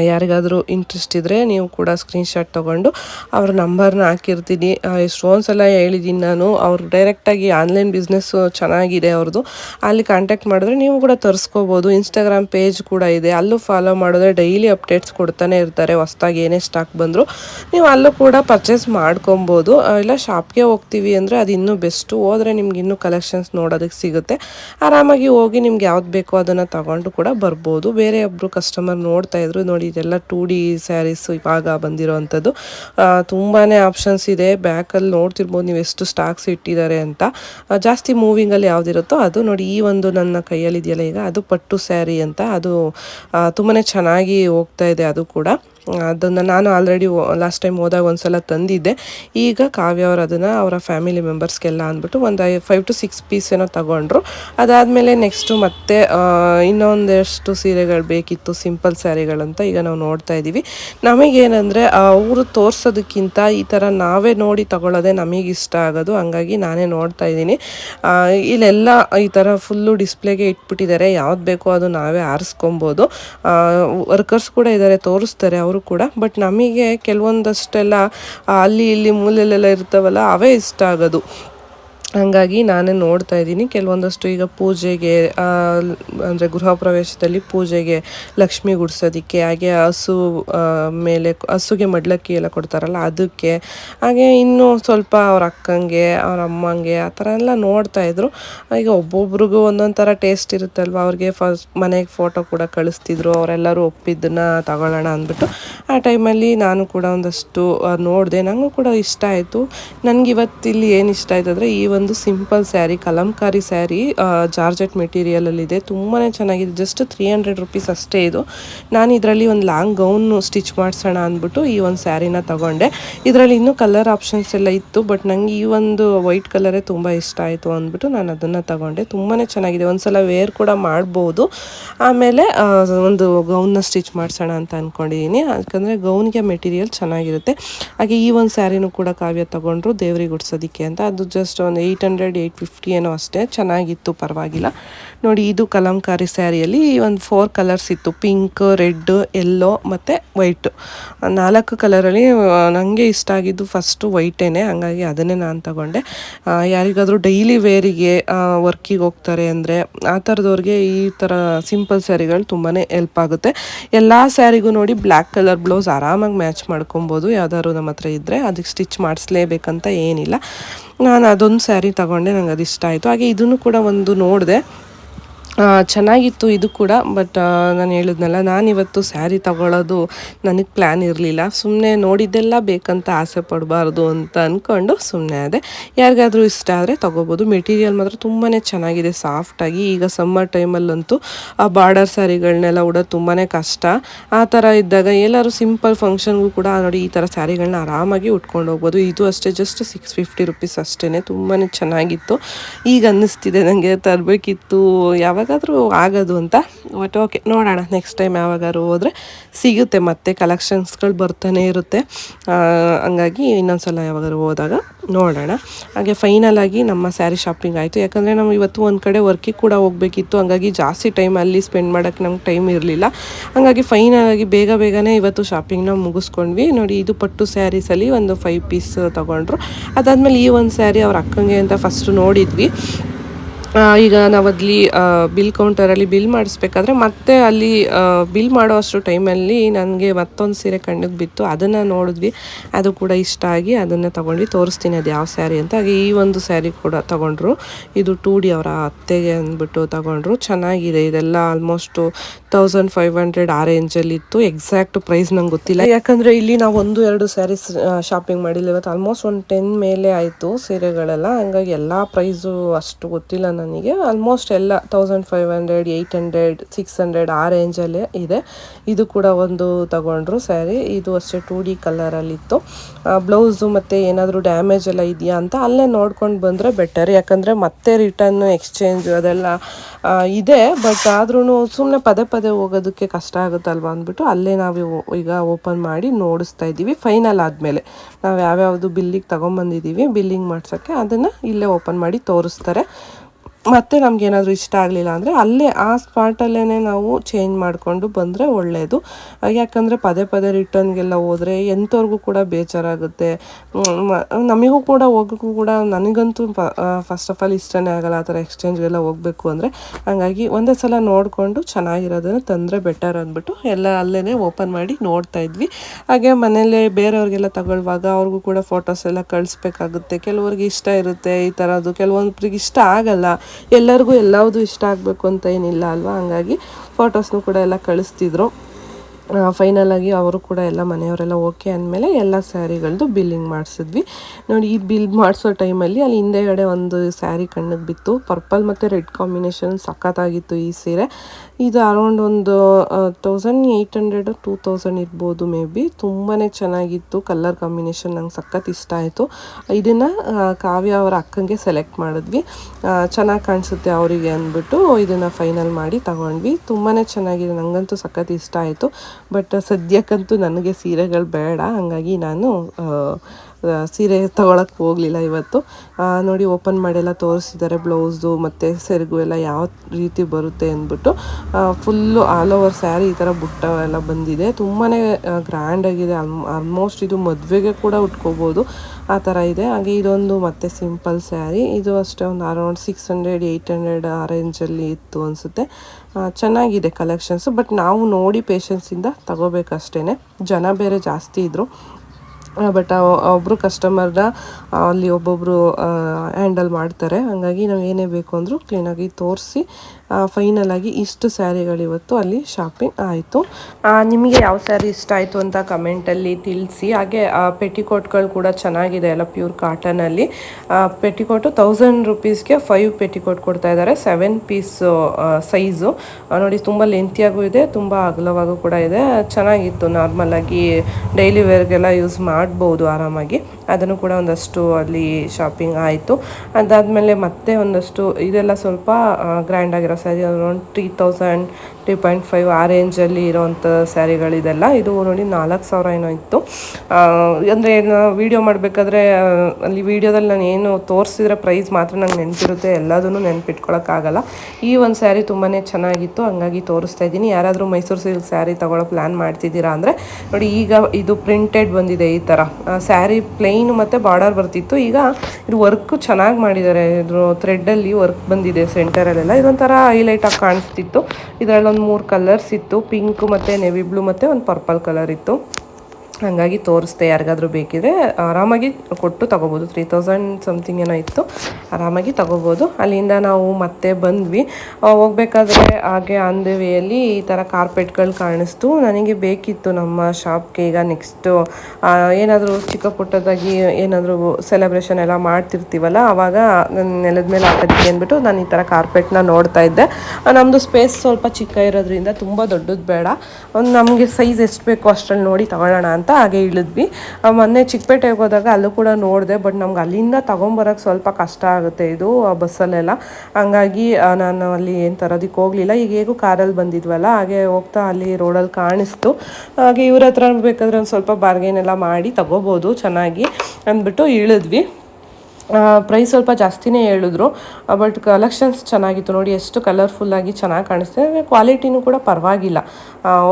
ಯಾರಿಗಾದರೂ ಇಂಟ್ರೆಸ್ಟ್ ಇದ್ದರೆ ನೀವು ಕೂಡ ಸ್ಕ್ರೀನ್ಶಾಟ್ ತೊಗೊಂಡು ಅವ್ರ ನಂಬರ್ನ ಹಾಕಿರ್ತೀನಿ. ಎಷ್ಟೊಂದು ಸಲ ಹೇಳಿದ್ದೀನಿ ನಾನು. ಅವ್ರು ಡೈರೆಕ್ಟಾಗಿ ಆನ್ಲೈನ್ ಬಿಸ್ನೆಸ್ಸು ಚೆನ್ನಾಗಿದೆ ಅವ್ರದ್ದು ಅಲ್ಲಿ ಕಾಂಟ್ಯಾಕ್ಟ್ ಮಾಡಿದ್ರೆ ನೀವು ಕೂಡ ತರಿಸ್ಕೋಬೋದು. ಇನ್ಸ್ಟಾಗ್ರಾಮ್ ಪೇಜ್ ಕೂಡ ಇದೆ. ಅಲ್ಲೂ ಫಾಲೋ ಮಾಡಿದ್ರೆ ಡೈಲಿ ಅಪ್ಡೇಟ್ಸ್ ಕೊಡ್ತಾನೆ ಇರ್ತಾರೆ. ಹೊಸ್ದಾಗಿ ಏನೇ ಸ್ಟಾಕ್ ಬಂದರೂ. ನೀವು ಅಲ್ಲೂ ಕೂಡ ಪರ್ಚೇಸ್ ಮಾಡ್ಕೊಬೋದು. ಇಲ್ಲ ಶಾಪ್ಗೆ ಹೋಗ್ತೀವಿ ಅಂದರೆ ಅದು ಇನ್ನೂ ಬೆಸ್ಟು ಹೋದರೆ ನಿಮ್ಗೆ ಇನ್ನೂ ಕಲೆಕ್ಷನ್ಸ್ ನೋಡೋದಕ್ಕೆ ಸಿಗುತ್ತೆ. ಆರಾಮಾಗಿ ಹೋಗಿ ನಿಮ್ಗೆ ಯಾವ್ದು ಬೇಕೋ ಅದನ್ನು ತಗೊಂಡು ಕೂಡ ಬರ್ಬೋದು. ಬೇರೆ ಒಬ್ಬರು ಕಸ್ಟಮರ್ ನೋಡ್ತಾ ಇದ್ರು ನೋಡಿ, ಇದೆಲ್ಲ ಟೂ ಡಿ ಸ್ಯಾರೀಸ್ ಇವಾಗ ಬಂದಿರೋವಂಥದ್ದು ತುಂಬಾ ಆಪ್ಷನ್ಸ್ ಇದೆ. ಬ್ಯಾಕಲ್ಲಿ ನೋಡ್ತಿರ್ಬೋದು ನೀವು ಎಷ್ಟು ಸ್ಟಾಕ್ಸ್ ಇಟ್ಟಿದ್ದಾರೆ ಅಂತ. ಜಾಸ್ತಿ ಮೂವಿಂಗಲ್ಲಿ ಯಾವುದಿರುತ್ತೋ ಅದು ನೋಡಿ, ಈ ಒಂದು ನನ್ನ ಕೈಯಲ್ಲಿ ಇದೆಯಲ್ಲ ಈಗ ಅದು ಪಟ್ಟು ಸ್ಯಾರಿ ಅಂತ. ಅದು ತುಂಬಾ ಚೆನ್ನಾಗಿ ಹೋಗ್ತಾ ಇದೆ ಅದು ಕೂಡ. ಅದನ್ನು ನಾನು ಆಲ್ರೆಡಿ ಲಾಸ್ಟ್ ಟೈಮ್ ಹೋದಾಗ ಒಂದ್ಸಲ ತಂದಿದ್ದೆ. ಈಗ ಕಾವ್ಯ ಅವರು ಅದನ್ನು ಅವರ ಫ್ಯಾಮಿಲಿ ಮೆಂಬರ್ಸ್ಗೆಲ್ಲ ಅಂದ್ಬಿಟ್ಟು ಒಂದು I five to six piece ಏನೋ ತಗೊಂಡ್ರು. ಅದಾದಮೇಲೆ ನೆಕ್ಸ್ಟು ಮತ್ತೆ ಇನ್ನೊಂದಷ್ಟು ಸೀರೆಗಳು ಬೇಕಿತ್ತು ಸಿಂಪಲ್ ಸ್ಯಾರಿಗಳಂತ ಈಗ ನಾವು ನೋಡ್ತಾ ಇದ್ದೀವಿ ನಮಗೇನಂದರೆ ಅವರು ತೋರಿಸೋದಕ್ಕಿಂತ ಈ ಥರ ನಾವೇ ನೋಡಿ ತಗೊಳ್ಳೋದೇ ನಮಗೆ ಇಷ್ಟ ಆಗೋದು. ಹಂಗಾಗಿ ನಾನೇ ನೋಡ್ತಾ ಇದ್ದೀನಿ. ಇಲ್ಲೆಲ್ಲ ಈ ಥರ ಫುಲ್ಲು ಡಿಸ್ಪ್ಲೇಗೆ ಇಟ್ಬಿಟ್ಟಿದ್ದಾರೆ. ಯಾವ್ದು ಬೇಕೋ ಅದು ನಾವೇ ಆರಿಸ್ಕೊಬೋದು. ವರ್ಕರ್ಸ್ ಕೂಡ ಇದ್ದಾರೆ ತೋರಿಸ್ತಾರೆ. ಅವರು ಕೂಡ. ಬಟ್ ನಮಗೆ ಕೆಲವೊಂದಷ್ಟೆಲ್ಲ ಅಲ್ಲಿ ಇಲ್ಲಿ ಮೂಲೆಯಲ್ಲೆಲ್ಲ ಇರ್ತಾವಲ್ಲ ಅವೇ ಇಷ್ಟ ಆಗೋದು. ಹಾಗಾಗಿ ನಾನೇ ನೋಡ್ತಾ ಇದ್ದೀನಿ. ಕೆಲವೊಂದಷ್ಟು ಈಗ ಪೂಜೆಗೆ ಅಂದರೆ ಗೃಹ ಪ್ರವೇಶದಲ್ಲಿ ಪೂಜೆಗೆ ಲಕ್ಷ್ಮಿ ಗುಡಿಸೋದಕ್ಕೆ, ಹಾಗೆ ಹಸು ಮೇಲೆ ಹಸುಗೆ ಮಡ್ಲಕ್ಕಿ ಎಲ್ಲ ಕೊಡ್ತಾರಲ್ಲ, ಅದಕ್ಕೆ. ಹಾಗೆ ಇನ್ನೂ ಸ್ವಲ್ಪ ಅವ್ರ ಅಕ್ಕಂಗೆ, ಅವ್ರ ಅಮ್ಮಂಗೆ ಆ ಥರ ಎಲ್ಲ ನೋಡ್ತಾ ಇದ್ರು. ಈಗ ಒಬ್ಬೊಬ್ರಿಗೂ ಒಂದೊಂದು ಥರ ಟೇಸ್ಟ್ ಇರುತ್ತಲ್ವ? ಅವ್ರಿಗೆ ಫಸ್ಟ್ ಮನೆಗೆ ಫೋಟೋ ಕೂಡ ಕಳಿಸ್ತಿದ್ರು, ಅವರೆಲ್ಲರೂ ಒಪ್ಪಿದ್ದನ್ನ ತಗೊಳ್ಳೋಣ ಅಂದ್ಬಿಟ್ಟು. ಆ ಟೈಮಲ್ಲಿ ನಾನು ಕೂಡ ಒಂದಷ್ಟು ನೋಡಿದೆ. ನನಗೂ ಕೂಡ ಇಷ್ಟ ಆಯಿತು. ನನಗೆ ಇವತ್ತಿಲ್ಲಿ ಏನು ಇಷ್ಟ ಆಯ್ತು ಅಂದರೆ ಈ ಒಂದು simple saree, Kalamkari saree georgette ಮೆಟೀರಿಯಲಲ್ಲಿದೆ ತುಂಬಾ ಚೆನ್ನಾಗಿದೆ. ಜಸ್ಟ್ ತ್ರೀ ಹಂಡ್ರೆಡ್ ರುಪೀಸ್ ಅಷ್ಟೇ ಇದು. ನಾನು ಇದರಲ್ಲಿ ಒಂದು ಲಾಂಗ್ ಗೌನ್ ಸ್ಟಿಚ್ ಮಾಡಿಸೋಣ ಅಂದ್ಬಿಟ್ಟು ಈ ಒಂದು ಸ್ಯಾರಿನ ತಗೊಂಡೆ. ಇದರಲ್ಲಿ ಇನ್ನೂ ಕಲರ್ ಆಪ್ಷನ್ಸ್ ಎಲ್ಲ ಇತ್ತು ಬಟ್ ನನಗೆ ಈ ಒಂದು ವೈಟ್ ಕಲರೇ ತುಂಬ ಇಷ್ಟ ಆಯಿತು ಅಂದ್ಬಿಟ್ಟು ನಾನು ಅದನ್ನು ತಗೊಂಡೆ. ತುಂಬಾ ಚೆನ್ನಾಗಿದೆ. ಒಂದ್ಸಲ ವೇರ್ ಕೂಡ ಮಾಡ್ಬೋದು. ಆಮೇಲೆ ಒಂದು ಗೌನ್ನ ಸ್ಟಿಚ್ ಮಾಡಿಸೋಣ ಅಂತ ಅಂದ್ಕೊಂಡಿದ್ದೀನಿ ಯಾಕಂದರೆ ಗೌನ್ಗೆ ಮೆಟೀರಿಯಲ್ ಚೆನ್ನಾಗಿರುತ್ತೆ. ಹಾಗೆ ಈ ಒಂದು ಸ್ಯಾರಿನೂ ಕೂಡ ಕಾವ್ಯ ತಗೊಂಡ್ರು ದೇವ್ರಿಗೆ ಗುಡ್ಸೋದಕ್ಕೆ ಅಂತ. ಅದು ಜಸ್ಟ್ ಒಂದು ಏಯ್ಟ್ ಹಂಡ್ರೆಡ್, ಏಯ್ಟ್ ಫಿಫ್ಟಿ ಏನೋ ಅಷ್ಟೇ. ಚೆನ್ನಾಗಿತ್ತು, ಪರವಾಗಿಲ್ಲ. ನೋಡಿ, ಇದು ಕಲಂಕಾರಿ ಸ್ಯಾರಿಯಲ್ಲಿ ಒಂದು ಫೋರ್ ಕಲರ್ಸ್ ಇತ್ತು. ಪಿಂಕ್ ರೆಡ್ ಎಲ್ಲೋ ಮತ್ತು ವೈಟ್ ನಾಲ್ಕು ಕಲರಲ್ಲಿ ನನಗೆ ಇಷ್ಟ ಆಗಿದ್ದು ಫಸ್ಟು ವೈಟೇನೆ ಹಂಗಾಗಿ ಅದನ್ನೇ ನಾನು ತಗೊಂಡೆ. ಯಾರಿಗಾದರೂ ಡೈಲಿ ವೇರಿಗೆ ವರ್ಕಿಗೆ ಹೋಗ್ತಾರೆ ಅಂದರೆ ಆ ಥರದವ್ರಿಗೆ ಈ ಥರ ಸಿಂಪಲ್ ಸ್ಯಾರಿಗಳು ತುಂಬಾ ಹೆಲ್ಪ್ ಆಗುತ್ತೆ. ಎಲ್ಲ ಸ್ಯಾರಿಗೂ ನೋಡಿ ಬ್ಲ್ಯಾಕ್ ಕಲರ್ ಬ್ಲೌಸ್ ಆರಾಮಾಗಿ ಮ್ಯಾಚ್ ಮಾಡ್ಕೊಬೋದು. ಯಾವ್ದಾದ್ರು ನಮ್ಮ ಹತ್ರ ಇದ್ದರೆ ಅದಕ್ಕೆ ಸ್ಟಿಚ್ ಮಾಡಿಸ್ಲೇಬೇಕಂತ ಏನಿಲ್ಲ. ನಾನು ಅದೊಂದು ಸ್ಯಾರಿ ತಗೊಂಡೆ ನಂಗೆ ಅದು ಇಷ್ಟ ಆಯಿತು ಹಾಗೆ ಇದನ್ನು ಕೂಡ ಒಂದು ನೋಡಿದೆ. ಚೆನ್ನಾಗಿತ್ತು ಇದು ಕೂಡ ಬಟ್ ನಾನು ಹೇಳಿದ್ನಲ್ಲ, ನಾನಿವತ್ತು ಸ್ಯಾರಿ ತಗೊಳ್ಳೋದು ನನಗೆ ಪ್ಲ್ಯಾನ್ ಇರಲಿಲ್ಲ. ಸುಮ್ಮನೆ ನೋಡಿದ್ದೆಲ್ಲ ಬೇಕಂತ ಆಸೆ ಪಡಬಾರ್ದು ಅಂತ ಅಂದ್ಕೊಂಡು ಸುಮ್ಮನೆ ಅದೇ ಯಾರಿಗಾದರೂ ಇಷ್ಟ ಆದರೆ ತೊಗೋಬೋದು. ಮೆಟೀರಿಯಲ್ ಮಾತ್ರ ತುಂಬಾ ಚೆನ್ನಾಗಿದೆ ಸಾಫ್ಟಾಗಿ ಈಗ ಸಮ್ಮರ್ ಟೈಮಲ್ಲಂತೂ ಆ ಬಾರ್ಡರ್ ಸ್ಯಾರಿಗಳನ್ನೆಲ್ಲ ಉಡೋದು ತುಂಬಾ ಕಷ್ಟ. ಆ ಥರ ಇದ್ದಾಗ ಎಲ್ಲರೂ ಸಿಂಪಲ್ ಫಂಕ್ಷನ್ಗೂ ಕೂಡ ನೋಡಿ ಈ ಥರ ಸ್ಯಾರಿಗಳನ್ನ ಆರಾಮಾಗಿ ಉಟ್ಕೊಂಡು ಹೋಗ್ಬೋದು. ಇದು ಅಷ್ಟೇ ಜಸ್ಟ್ ಸಿಕ್ಸ್ ಫಿಫ್ಟಿ ರುಪೀಸ್ ಅಷ್ಟೇ ತುಂಬಾ ಚೆನ್ನಾಗಿತ್ತು. ಈಗ ಅನ್ನಿಸ್ತಿದೆ ನನಗೆ ತರಬೇಕಿತ್ತು. ಯಾವಾಗಾದರೂ ಆಗೋದು ಅಂತ. ಬಟ್ ಓಕೆ ನೋಡೋಣ. ನೆಕ್ಸ್ಟ್ ಟೈಮ್ ಯಾವಾಗಾದ್ರೂ ಹೋದರೆ ಸಿಗುತ್ತೆ ಮತ್ತೆ. ಕಲೆಕ್ಷನ್ಸ್ಗಳು ಬರ್ತಾನೆ ಇರುತ್ತೆ. ಹಂಗಾಗಿ ಇನ್ನೊಂದು ಸಲ ಯಾವಾಗಾದ್ರು ಹೋದಾಗ ನೋಡೋಣ. ಹಾಗೆ ಫೈನಲ್ ನಮ್ಮ ಸ್ಯಾರಿ ಶಾಪಿಂಗ್ ಆಯಿತು. ಯಾಕಂದರೆ ನಾವು ಇವತ್ತು ಒಂದು ಕಡೆ ವರ್ಕಿಗೆ ಕೂಡ ಹೋಗಬೇಕಿತ್ತು. ಹಂಗಾಗಿ ಜಾಸ್ತಿ ಟೈಮ್ ಅಲ್ಲಿ ಸ್ಪೆಂಡ್ ಮಾಡೋಕ್ಕೆ ನಮ್ಗೆ ಟೈಮ್ ಇರಲಿಲ್ಲ. ಹಂಗಾಗಿ ಫೈನಲ್ ಬೇಗ ಬೇಗನೆ ಇವತ್ತು ಶಾಪಿಂಗ್ನ ಮುಗಿಸ್ಕೊಂಡ್ವಿ. ನೋಡಿ, ಇದು ಪಟ್ಟು ಸ್ಯಾರೀಸಲ್ಲಿ ಒಂದು ಫೈವ್ ಪೀಸ್ ತೊಗೊಂಡ್ರು. ಅದಾದಮೇಲೆ ಈ ಒಂದು ಸ್ಯಾರಿ ಅವ್ರ ಅಕ್ಕಂಗೆ ಅಂತ ಫಸ್ಟು ನೋಡಿದ್ವಿ. ಈಗ ನಾವು ಅಲ್ಲಿ ಬಿಲ್ ಕೌಂಟರಲ್ಲಿ ಬಿಲ್ ಮಾಡಿಸ್ಬೇಕಾದ್ರೆ ಮತ್ತೆ ಅಲ್ಲಿ ಬಿಲ್ ಮಾಡೋ ಅಷ್ಟು ಟೈಮಲ್ಲಿ ನನಗೆ ಮತ್ತೊಂದು ಸೀರೆ ಕಣ್ಣಿಗೆ ಬಿತ್ತು. ಅದನ್ನು ನೋಡಿದ್ವಿ. ಅದು ಕೂಡ ಇಷ್ಟ ಆಗಿ ಅದನ್ನು ತಗೊಂಡ್ವಿ. ತೋರಿಸ್ತೀನಿ ಅದು ಯಾವ ಸ್ಯಾರಿ ಅಂತ. ಹಾಗೆ ಈ ಒಂದು ಸ್ಯಾರಿ ಕೂಡ ತಗೊಂಡ್ರು. ಇದು ಟೂ ಡಿ ಅವರ ಅತ್ತೆಗೆ ಅಂದ್ಬಿಟ್ಟು ತಗೊಂಡ್ರು. ಚೆನ್ನಾಗಿದೆ. ಇದೆಲ್ಲ ಆಲ್ಮೋಸ್ಟು ತೌಸಂಡ್ ಫೈವ್ ಹಂಡ್ರೆಡ್ ಆ ರೇಂಜಲ್ಲಿ ಇತ್ತು. ಎಕ್ಸಾಕ್ಟ್ ಪ್ರೈಸ್ ನಂಗೆ ಗೊತ್ತಿಲ್ಲ. ಯಾಕಂದರೆ ಇಲ್ಲಿ ನಾವು ಒಂದು, ಎರಡು ಸ್ಯಾರೀಸ್ ಶಾಪಿಂಗ್ ಮಾಡಿಲ್ಲ. ಇವತ್ತು ಆಲ್ಮೋಸ್ಟ್ ಒಂದು ಟೆನ್ ಮೇಲೆ ಆಯಿತು ಸೀರೆಗಳೆಲ್ಲ. ಹಂಗಾಗಿ ಎಲ್ಲ ಪ್ರೈಸು ಅಷ್ಟು ಗೊತ್ತಿಲ್ಲ ನನಗೆ ಆಲ್ಮೋಸ್ಟ್ ಎಲ್ಲ thousand five hundred eight hundred six hundred ಆ ರೇಂಜಲ್ಲೇ ಇದೆ. ಇದು ಕೂಡ ಒಂದು ತಗೊಂಡ್ರು ಸ್ಯಾರಿ ಇದು ಅಷ್ಟೇ ಟೂ ಡಿ ಕಲರಲ್ಲಿತ್ತು ಬ್ಲೌಸು ಮತ್ತು ಏನಾದರೂ ಡ್ಯಾಮೇಜ್ ಎಲ್ಲ ಇದೆಯಾ ಅಂತ ಅಲ್ಲೇ ನೋಡ್ಕೊಂಡು ಬಂದರೆ ಬೆಟರ್ ಯಾಕಂದರೆ ಮತ್ತೆ ರಿಟರ್ನ್ ಎಕ್ಸ್ಚೇಂಜ್ ಅದೆಲ್ಲ ಇದೆ. ಬಟ್ ಆದ್ರೂ ಸುಮ್ಮನೆ ಪದೇ ಪದೇ ಹೋಗೋದಕ್ಕೆ ಕಷ್ಟ ಆಗುತ್ತಲ್ವ ಅಂದ್ಬಿಟ್ಟು ಅಲ್ಲೇ ನಾವು ಈಗ ಓಪನ್ ಮಾಡಿ ನೋಡಿಸ್ತಾ ಇದ್ದೀವಿ. ಫೈನಲ್ ಆದಮೇಲೆ ನಾವು ಯಾವ್ಯಾವುದು ಬಿಲ್ಲಿಗೆ ತೊಗೊಂಬಂದಿದ್ದೀವಿ ಬಿಲ್ಲಿಂಗ್ ಮಾಡ್ಸೋಕ್ಕೆ ಅದನ್ನು ಇಲ್ಲೇ ಓಪನ್ ಮಾಡಿ ತೋರಿಸ್ತಾರೆ. ಮತ್ತೆ ನಮ್ಗೆ ಏನಾದರೂ ಇಷ್ಟ ಆಗಲಿಲ್ಲ ಅಂದರೆ ಅಲ್ಲೇ ಆ ಸ್ಪಾಟಲ್ಲೇ ನಾವು ಚೇಂಜ್ ಮಾಡಿಕೊಂಡು ಬಂದರೆ ಒಳ್ಳೆಯದು ಯಾಕಂದರೆ ಪದೇ ಪದೇ ರಿಟರ್ನ್ಗೆಲ್ಲ ಹೋದರೆ ಎಂಥವ್ರಿಗೂ ಕೂಡ ಬೇಜಾರಾಗುತ್ತೆ. ನಮಗೂ ಕೂಡ ಹೋಗೋಕ್ಕೂ ಕೂಡ ನನಗಂತೂ ಫಸ್ಟ್ ಆಫ್ ಆಲ್ ಇಷ್ಟನೇ ಆಗಲ್ಲ ಆ ಥರ ಎಕ್ಸ್ಚೇಂಜ್ಗೆಲ್ಲ ಹೋಗಬೇಕು ಅಂದರೆ. ಹಾಗಾಗಿ ಒಂದೇ ಸಲ ನೋಡಿಕೊಂಡು ಚೆನ್ನಾಗಿರೋದನ್ನು ತಂದರೆ ಬೆಟರ್ ಅಂದ್ಬಿಟ್ಟು ಎಲ್ಲ ಅಲ್ಲೇ ಓಪನ್ ಮಾಡಿ ನೋಡ್ತಾ ಇದ್ವಿ. ಹಾಗೆ ಮನೆಯಲ್ಲೇ ಬೇರೆಯವ್ರಿಗೆಲ್ಲ ತಗೊಳ್ಳುವಾಗ ಅವ್ರಿಗೂ ಕೂಡ ಫೋಟೋಸ್ ಎಲ್ಲ ಕಳಿಸ್ಬೇಕಾಗುತ್ತೆ. ಕೆಲವ್ರಿಗೆ ಇಷ್ಟ ಇರುತ್ತೆ ಈ ಥರದ್ದು. ಕೆಲವೊಬ್ರಿಗೆ ಇಷ್ಟ ಆಗಲ್ಲ. ಎಲ್ಲರಿಗೂ ಎಲ್ಲವುದು ಇಷ್ಟ ಆಗಬೇಕು ಅಂತ ಏನಿಲ್ಲ ಅಲ್ವಾ? ಹಂಗಾಗಿ ಫೋಟೋಸ್ನು ಕೂಡ ಎಲ್ಲ ಕಳಿಸ್ತಿದ್ರು. ಫೈನಲ್ ಆಗಿ ಅವರು ಕೂಡ ಎಲ್ಲ ಮನೆಯವರೆಲ್ಲ ಓಕೆ ಅಂದಮೇಲೆ ಎಲ್ಲ ಸ್ಯಾರಿಗಳದ್ದು ಬಿಲ್ಲಿಂಗ್ ಮಾಡಿಸಿದ್ವಿ. ನೋಡಿ, ಈ ಬಿಲ್ ಮಾಡಿಸೋ ಟೈಮಲ್ಲಿ ಅಲ್ಲಿ ಹಿಂದೆಗಡೆ ಒಂದು ಸ್ಯಾರಿ ಕಣ್ಣಿಗೆ ಬಿತ್ತು. ಪರ್ಪಲ್ ಮತ್ತು ರೆಡ್ ಕಾಂಬಿನೇಷನ್ ಸಖತ್ತಾಗಿತ್ತು ಈ ಸೀರೆ. ಇದು ಅರೌಂಡ್ ಒಂದು thousand eight hundred two thousand ಇರ್ಬೋದು ಮೇ ಬಿ ತುಂಬಾ ಚೆನ್ನಾಗಿತ್ತು. ಕಲರ್ ಕಾಂಬಿನೇಷನ್ ನಂಗೆ ಸಖತ್ ಇಷ್ಟ ಆಯಿತು. ಇದನ್ನು ಕಾವ್ಯ ಅವರ ಅಕ್ಕಂಗೆ ಸೆಲೆಕ್ಟ್ ಮಾಡಿದ್ವಿ. ಚೆನ್ನಾಗಿ ಕಾಣಿಸುತ್ತೆ ಅವರಿಗೆ ಅಂದ್ಬಿಟ್ಟು ಇದನ್ನು ಫೈನಲ್ ಮಾಡಿ ತಗೊಂಡ್ವಿ. ತುಂಬಾ ಚೆನ್ನಾಗಿದೆ. ನನಗಂತೂ ಸಖತ್ ಇಷ್ಟ ಆಯಿತು. ಬಟ್ ಸದ್ಯಕ್ಕಂತೂ ನನಗೆ ಸೀರೆಗಳು ಬೇಡ. ಹಾಗಾಗಿ ನಾನು ಸೀರೆ ತಗೊಳಕ್ಕೆ ಹೋಗಲಿಲ್ಲ ಇವತ್ತು. ನೋಡಿ ಓಪನ್ ಮಾಡೆಲ್ಲ ತೋರಿಸಿದ್ದಾರೆ ಬ್ಲೌಸು ಮತ್ತು ಸೆರಗು ಎಲ್ಲ ಯಾವ ರೀತಿ ಬರುತ್ತೆ ಅಂದ್ಬಿಟ್ಟು. ಫುಲ್ಲು ಆಲ್ ಓವರ್ ಸ್ಯಾರಿ ಈ ಥರ ಬುಟ್ಟ ಎಲ್ಲ ಬಂದಿದೆ. ತುಂಬಾ ಗ್ರ್ಯಾಂಡಾಗಿದೆ ಆಲ್ಮೋಸ್ಟ್ ಇದು ಮದುವೆಗೆ ಕೂಡ ಉಟ್ಕೋಬೋದು. ಆ ಥರ ಇದೆ. ಹಾಗೆ ಇದೊಂದು ಮತ್ತೆ ಸಿಂಪಲ್ ಸ್ಯಾರಿ ಇದು ಅಷ್ಟೇ ಒಂದು around six hundred eight hundred ಆ ರೇಂಜಲ್ಲಿ ಇತ್ತು ಅನಿಸುತ್ತೆ. ಚೆನ್ನಾಗಿದೆ ಕಲೆಕ್ಷನ್ಸು ಬಟ್ ನಾವು ನೋಡಿ ಪೇಷನ್ಸಿಂದ ತಗೋಬೇಕಷ್ಟೇ ಜನ ಬೇರೆ ಜಾಸ್ತಿ ಇದ್ದರು ಬಟ್ ಒಬ್ಬರು ಕಸ್ಟಮರ್ನ ಅಲ್ಲಿ ಒಬ್ಬೊಬ್ಬರು ಹ್ಯಾಂಡಲ್ ಮಾಡ್ತಾರೆ. ಹಾಗಾಗಿ ನಾವು ಏನೇ ಬೇಕು ಅಂದರೂ ಕ್ಲೀನಾಗಿ ತೋರಿಸಿ ಫೈನಲ್ ಆಗಿ ಇಷ್ಟು ಸ್ಯಾರಿಗಳು ಇವತ್ತು ಅಲ್ಲಿ ಶಾಪಿಂಗ್ ಆಯಿತು. ನಿಮಗೆ ಯಾವ ಸ್ಯಾರಿ ಇಷ್ಟ ಆಯಿತು ಅಂತ ಕಮೆಂಟಲ್ಲಿ ತಿಳಿಸಿ. ಹಾಗೆ ಪೆಟಿಕೋಟ್ಗಳು ಕೂಡ ಚೆನ್ನಾಗಿದೆ ಎಲ್ಲ ಪ್ಯೂರ್ ಕಾಟನಲ್ಲಿ ಪೆಟಿಕೋಟು ತೌಸಂಡ್ ರುಪೀಸ್ಗೆ ಫೈವ್ ಪೆಟಿಕೋಟ್ ಕೊಡ್ತಾ ಇದ್ದಾರೆ. ಸೆವೆನ್ ಪೀಸ್ ಸೈಜು ನೋಡಿ, ತುಂಬ ಲೆಂತಿಯಾಗೂ ಇದೆ, ತುಂಬ ಅಗಲವಾಗೂ ಕೂಡ ಇದೆ. ಚೆನ್ನಾಗಿತ್ತು ನಾರ್ಮಲಾಗಿ ಡೈಲಿ ವೇರ್ಗೆಲ್ಲ ಯೂಸ್ ಮಾಡ್ಬೋದು ಆರಾಮಾಗಿ. ಅದನ್ನು ಕೂಡ ಒಂದಷ್ಟು ಅಲ್ಲಿ ಶಾಪಿಂಗ್ ಆಯಿತು. ಅದಾದಮೇಲೆ ಮತ್ತೆ ಒಂದಷ್ಟು, ಇದೆಲ್ಲ ಸ್ವಲ್ಪ ಗ್ರ್ಯಾಂಡ್ ಆಗಿರೋ saree around three point five ಆ ರೇಂಜಲ್ಲಿ ಇರೋವಂಥ ಸ್ಯಾರಿಗಳಿದೆಲ್ಲ. ಇದು ನೋಡಿ ನಾಲ್ಕು ಸಾವಿರ ಏನೋ ಇತ್ತು. ಅಂದರೆ ವೀಡಿಯೋ ಮಾಡಬೇಕಾದ್ರೆ ಅಲ್ಲಿ ವೀಡಿಯೋದಲ್ಲಿ ನಾನು ಏನು ತೋರಿಸಿದ್ರೆ ಪ್ರೈಸ್ ಮಾತ್ರ ನಂಗೆ ನೆನಪಿರುತ್ತೆ. ಎಲ್ಲದನ್ನು ನೆನಪಿಟ್ಕೊಳಕ್ಕಾಗಲ್ಲ. ಈ ಒಂದು ಸ್ಯಾರಿ ತುಂಬಾ ಚೆನ್ನಾಗಿತ್ತು. ಹಂಗಾಗಿ ತೋರಿಸ್ತಾ ಇದ್ದೀನಿ. ಯಾರಾದರೂ ಮೈಸೂರು ಸಿಲ್ಕ್ ಸ್ಯಾರಿ ತಗೊಳ್ಳೋ ಪ್ಲ್ಯಾನ್ ಮಾಡ್ತಿದ್ದೀರಾ ಅಂದರೆ, ನೋಡಿ ಈಗ ಇದು ಪ್ರಿಂಟೆಡ್ ಬಂದಿದೆ ಈ ಥರ ಸ್ಯಾರಿ ಪ್ಲೈನ್ ಮತ್ತು ಬಾರ್ಡರ್ ಬರ್ತಿತ್ತು. ಈಗ ಇದು ವರ್ಕು ಚೆನ್ನಾಗಿ ಮಾಡಿದ್ದಾರೆ. ಇದ್ರ ಥ್ರೆಡ್ಡಲ್ಲಿ ವರ್ಕ್ ಬಂದಿದೆ ಸೆಂಟರಲ್ಲೆಲ್ಲ ಇದೊಂಥರ ಹೈಲೈಟಾಗಿ ಕಾಣಿಸ್ತಿತ್ತು. ಇದರಲ್ಲಿ ಒಂದು ಮೂರು ಕಲರ್ಸ್ ಇತ್ತು. ಪಿಂಕ್ ಮತ್ತು ನೆವಿ ಬ್ಲೂ ಮತ್ತು ಒಂದು ಪರ್ಪಲ್ ಕಲರ್ ಇತ್ತು. ಹಾಗಾಗಿ ತೋರಿಸ್ದೆ ಯಾರಿಗಾದರೂ ಬೇಕಿದ್ರೆ ಆರಾಮಾಗಿ ಕೊಟ್ಟು ತೊಗೋಬೋದು. ತ್ರೀ ತೌಸಂಡ್ ಸಮಥಿಂಗ್ ಏನೋ ಇತ್ತು, ಆರಾಮಾಗಿ ತೊಗೋಬೋದು. ಅಲ್ಲಿಂದ ನಾವು ಮತ್ತೆ ಬಂದ್ವಿ. ಹೋಗ್ಬೇಕಾದ್ರೆ ಹಾಗೆ ಆನ್ ಈ ಥರ ಕಾರ್ಪೆಟ್ಗಳು ಕಾಣಿಸ್ತು. ನನಗೆ ಬೇಕಿತ್ತು ನಮ್ಮ ಶಾಪ್ಗೆ ಈಗ ನೆಕ್ಸ್ಟು ಏನಾದರೂ ಚಿಕ್ಕ ಪುಟ್ಟದಾಗಿ ಏನಾದರೂ ಸೆಲೆಬ್ರೇಷನ್ ಎಲ್ಲ ಮಾಡ್ತಿರ್ತೀವಲ್ಲ ಆವಾಗ ನೆಲದ ಮೇಲೆ ಹಾಕೋದಕ್ಕೆ ಅಂದ್ಬಿಟ್ಟು ನಾನು ಈ ಥರ ಕಾರ್ಪೆಟ್ನ ನೋಡ್ತಾ ಇದ್ದೆ. ನಮ್ಮದು ಸ್ಪೇಸ್ ಸ್ವಲ್ಪ ಚಿಕ್ಕ ಇರೋದ್ರಿಂದ ತುಂಬ ದೊಡ್ಡದು ಬೇಡ. ಒಂದು ನಮಗೆ ಸೈಜ್ ಎಷ್ಟು ಬೇಕೋ ಅಷ್ಟರಲ್ಲಿ ನೋಡಿ ತಗೊಳ್ಳೋಣ ಅಂತ ಹಾಗೆ ಇಳಿದ್ವಿ ಮೊನ್ನೆ ಚಿಕ್ಕಪೇಟೆಗೆ ಹೋದಾಗ ಅಲ್ಲೂ ಕೂಡ ನೋಡಿದೆ, ಬಟ್ ನಮ್ಗೆ ಅಲ್ಲಿಂದ ತೊಗೊಂಬರೋಕ್ಕೆ ಸ್ವಲ್ಪ ಕಷ್ಟ ಆಗುತ್ತೆ ಇದು ಬಸ್ಸಲ್ಲೆಲ್ಲ. ಹಂಗಾಗಿ ನಾನು ಅಲ್ಲಿ ಏನು ತರೋದಕ್ಕೆ ಹೋಗಲಿಲ್ಲ. ಈಗ ಹೇಗೂ ಕಾರಲ್ಲಿ ಬಂದಿದ್ವಲ್ಲ, ಹಾಗೆ ಹೋಗ್ತಾ ಅಲ್ಲಿ ರೋಡಲ್ಲಿ ಕಾಣಿಸ್ತು. ಹಾಗೆ ಇವ್ರ ಹತ್ರ ಬೇಕಾದ್ರೆ ಒಂದು ಸ್ವಲ್ಪ ಬಾರ್ಗೇನ್ ಎಲ್ಲ ಮಾಡಿ ತಗೋಬೋದು, ಚೆನ್ನಾಗಿ ಅಂದ್ಬಿಟ್ಟು ಇಳಿದ್ವಿ. ಪ್ರೈಸ್ ಸ್ವಲ್ಪ ಜಾಸ್ತಿನೇ ಹೇಳಿದ್ರು ಬಟ್ ಕಲೆಕ್ಷನ್ಸ್ ಚೆನ್ನಾಗಿತ್ತು. ನೋಡಿ, ಎಷ್ಟು ಕಲರ್ಫುಲ್ಲಾಗಿ ಚೆನ್ನಾಗಿ ಕಾಣಿಸ್ತಿದೆ. ಕ್ವಾಲಿಟಿನೂ ಕೂಡ ಪರವಾಗಿಲ್ಲ.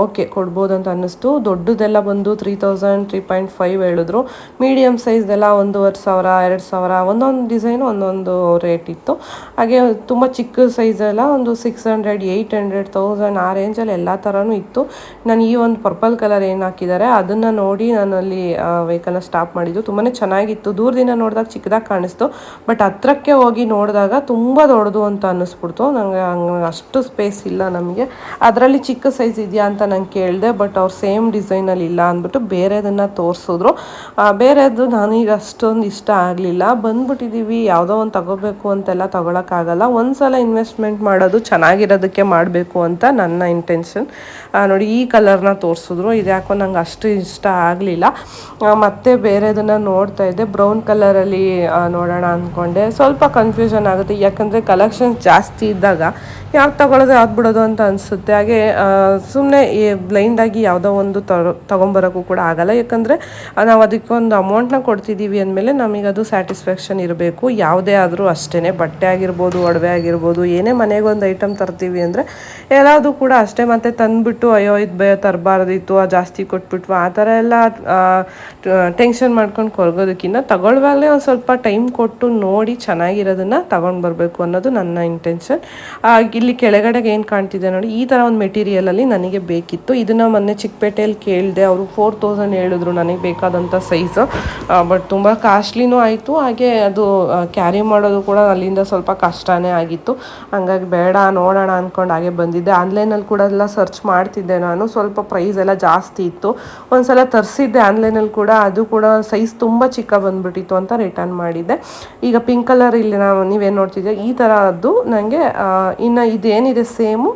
ಓಕೆ ಕೊಡ್ಬೋದು ಅಂತ ಅನ್ನಿಸ್ತು. ದೊಡ್ಡದೆಲ್ಲ ಬಂದು three thousand three point five ಹೇಳಿದ್ರು. ಮೀಡಿಯಮ್ ಸೈಜ್ದೆಲ್ಲ ಒಂದೂವರೆ ಸಾವಿರ, ಎರಡು ಸಾವಿರ, ಒಂದೊಂದು ಡಿಸೈನು ಒಂದೊಂದು ರೇಟ್ ಇತ್ತು. ಹಾಗೆ ತುಂಬ ಚಿಕ್ಕ ಸೈಜೆಲ್ಲ ಒಂದು six hundred eight hundred thousand ಆ ರೇಂಜಲ್ಲಿ ಎಲ್ಲ ಥರನೂ ಇತ್ತು. ನಾನು ಈ ಒಂದು ಪರ್ಪಲ್ ಕಲರ್ ಏನು ಹಾಕಿದ್ದಾರೆ, ಅದನ್ನು ನೋಡಿ ನಾನು ಅಲ್ಲಿ ವೆಹಿಕಲ್ನ ಸ್ಟಾಪ್ ಮಾಡಿದ್ದು. ತುಂಬಾ ಚೆನ್ನಾಗಿತ್ತು. ದೂರದಿಂದ ನೋಡಿದಾಗ ಚಿಕ್ಕದಾಗಿ ಕಾಣಿಸ್ತು. ಬಟ್ ಹತ್ರಕ್ಕೆ ಹೋಗಿ ನೋಡಿದಾಗ ತುಂಬ ದೊಡ್ಡದು ಅಂತ ಅನ್ನಿಸ್ಬಿಡ್ತು. ನನಗೆ ಅಷ್ಟು ಸ್ಪೇಸ್ ಇಲ್ಲ ನಮಗೆ. ಅದರಲ್ಲಿ ಚಿಕ್ಕ ಸೈಜ್ ಇದೆಯಾ ಅಂತ ನಂಗೆ ಕೇಳಿದೆ, ಬಟ್ ಅವ್ರು ಸೇಮ್ ಡಿಸೈನಲ್ಲಿ ಇಲ್ಲ ಅಂದ್ಬಿಟ್ಟು ಬೇರೆದನ್ನು ತೋರಿಸಿದ್ರು. ಬೇರೆದು ನನಗೆ ಅಷ್ಟೊಂದು ಇಷ್ಟ ಆಗಲಿಲ್ಲ. ಬಂದ್ಬಿಟ್ಟಿದ್ದೀವಿ ಯಾವುದೋ ಒಂದು ತಗೋಬೇಕು ಅಂತೆಲ್ಲ ತಗೊಳಕ್ಕಾಗಲ್ಲ. ಒಂದ್ಸಲ ಇನ್ವೆಸ್ಟ್ಮೆಂಟ್ ಮಾಡೋದು ಚೆನ್ನಾಗಿರೋದಕ್ಕೆ ಮಾಡಬೇಕು ಅಂತ ನನ್ನ ಇಂಟೆನ್ಷನ್ ನೋಡಿ, ಈ ಕಲರ್ನ ತೋರಿಸಿದ್ರು. ಇದು ಯಾಕೋ ನಂಗೆ ಅಷ್ಟು ಇಷ್ಟ ಆಗಲಿಲ್ಲ. ಮತ್ತೆ ಬೇರೆದನ್ನು ನೋಡ್ತಾ ಇದ್ದೆ. ಬ್ರೌನ್ ಕಲರಲ್ಲಿ ನೋಡೋಣ ಅಂದ್ಕೊಂಡೆ ಸ್ವಲ್ಪ ಕನ್ಫ್ಯೂಷನ್ ಆಗುತ್ತೆ. ಯಾಕಂದರೆ ಕಲೆಕ್ಷನ್ಸ್ ಜಾಸ್ತಿ ಇದ್ದಾಗ ಯಾವ್ದು ತೊಗೊಳೋದು ಯಾವ್ದು ಬಿಡೋದು ಅಂತ ಅನಿಸುತ್ತೆ. ಹಾಗೆ ಸುಮ್ಮನೆ ಬ್ಲೈಂಡಾಗಿ ಯಾವುದೋ ಒಂದು ತೊಗೊಂಬರೋಕ್ಕೂ ಕೂಡ ಆಗಲ್ಲ. ಯಾಕಂದರೆ ನಾವು ಅದಕ್ಕೊಂದು ಅಮೌಂಟ್ನ ಕೊಡ್ತಿದ್ದೀವಿ ಅಂದಮೇಲೆ ಅದು ಸ್ಯಾಟಿಸ್ಫ್ಯಾಕ್ಷನ್ ಇರಬೇಕು. ಯಾವುದೇ ಆದರೂ ಅಷ್ಟೇ ಬಟ್ಟೆ ಆಗಿರ್ಬೋದು, ಒಡವೆ ಆಗಿರ್ಬೋದು, ಏನೇ ಮನೆಗೊಂದು ಐಟಮ್ ತರ್ತೀವಿ ಅಂದರೆ, ಎಲ್ಲದೂ ಕೂಡ ಅಷ್ಟೇ. ಮತ್ತೆ ತಂದುಬಿಟ್ಟು ಅಯ್ಯೋ, ಇದು ಬೇ ತರಬಾರ್ದಿತ್ತು ಜಾಸ್ತಿ ಕೊಟ್ಬಿಟ್ವು. ಆ ಥರ ಎಲ್ಲ ಟೆನ್ಷನ್ ಮಾಡ್ಕೊಂಡು ಕೊರಗೋದಕ್ಕಿಂತ ತಗೊಳ್ವಾಗಲೇ ಒಂದು ಸ್ವಲ್ಪ ಟೈಮ್ ಕೊಟ್ಟು ನೋಡಿ ಚೆನ್ನಾಗಿರೋದನ್ನು ತಗೊಂಡು ಬರಬೇಕು ಅನ್ನೋದು ನನ್ನ ಇಂಟೆನ್ಷನ್ ಇಲ್ಲಿ ಕೆಳಗಡೆಗೆ ಏನು ಕಾಣ್ತಿದೆ ನೋಡಿ, ಈ ಥರ ಒಂದು ಮೆಟೀರಿಯಲಲ್ಲಿ ನನಗೆ ಬೇಕಿತ್ತು. ಇದನ್ನು ಮೊನ್ನೆ ಚಿಕ್ಕಪೇಟೆಯಲ್ಲಿ ಕೇಳಿದೆ, ಅವರು ಫೋರ್ ತೌಸಂಡ್ ಹೇಳಿದ್ರು ನನಗೆ ಬೇಕಾದಂಥ ಸೈಜು ಬಟ್ ತುಂಬ ಕಾಸ್ಟ್ಲಿನೂ ಆಯಿತು. ಹಾಗೆ ಅದು ಕ್ಯಾರಿ ಮಾಡೋದು ಕೂಡ ಅಲ್ಲಿಂದ ಸ್ವಲ್ಪ ಕಷ್ಟನೇ ಆಗಿತ್ತು. ಹಂಗಾಗಿ ಬೇಡ, ನೋಡೋಣ ಅಂದ್ಕೊಂಡು ಹಾಗೆ ಬಂದಿದ್ದೆ. ಆನ್ಲೈನಲ್ಲಿ ಕೂಡ ಎಲ್ಲ ಸರ್ಚ್ ಮಾಡ್ತಿದ್ದೆ ನಾನು. ಸ್ವಲ್ಪ ಪ್ರೈಸ್ ಎಲ್ಲ ಜಾಸ್ತಿ ಇತ್ತು. ಒಂದ್ಸಲ ತರಿಸಿದ್ದೆ. ಆನ್ಲೈನಲ್ಲಿ ಕೂಡ ಅದು ಕೂಡ ಸೈಜ್ ತುಂಬ ಚಿಕ್ಕ ಬಂದ್ಬಿಟ್ಟಿತ್ತು ಅಂತ ರಿಟರ್ನ್ ಮಾಡಿದ್ದೆ. ಈಗ ಪಿಂಕ್ ಕಲರ್ ಇಲ್ಲಿ ನಾವು ನೀವೇನು ನೋಡ್ತಿದ್ದೆ ಈ ಥರದ್ದು ನನಗೆ ಇನ್ನು ಇದೇನಿದೆ ಸೇಮು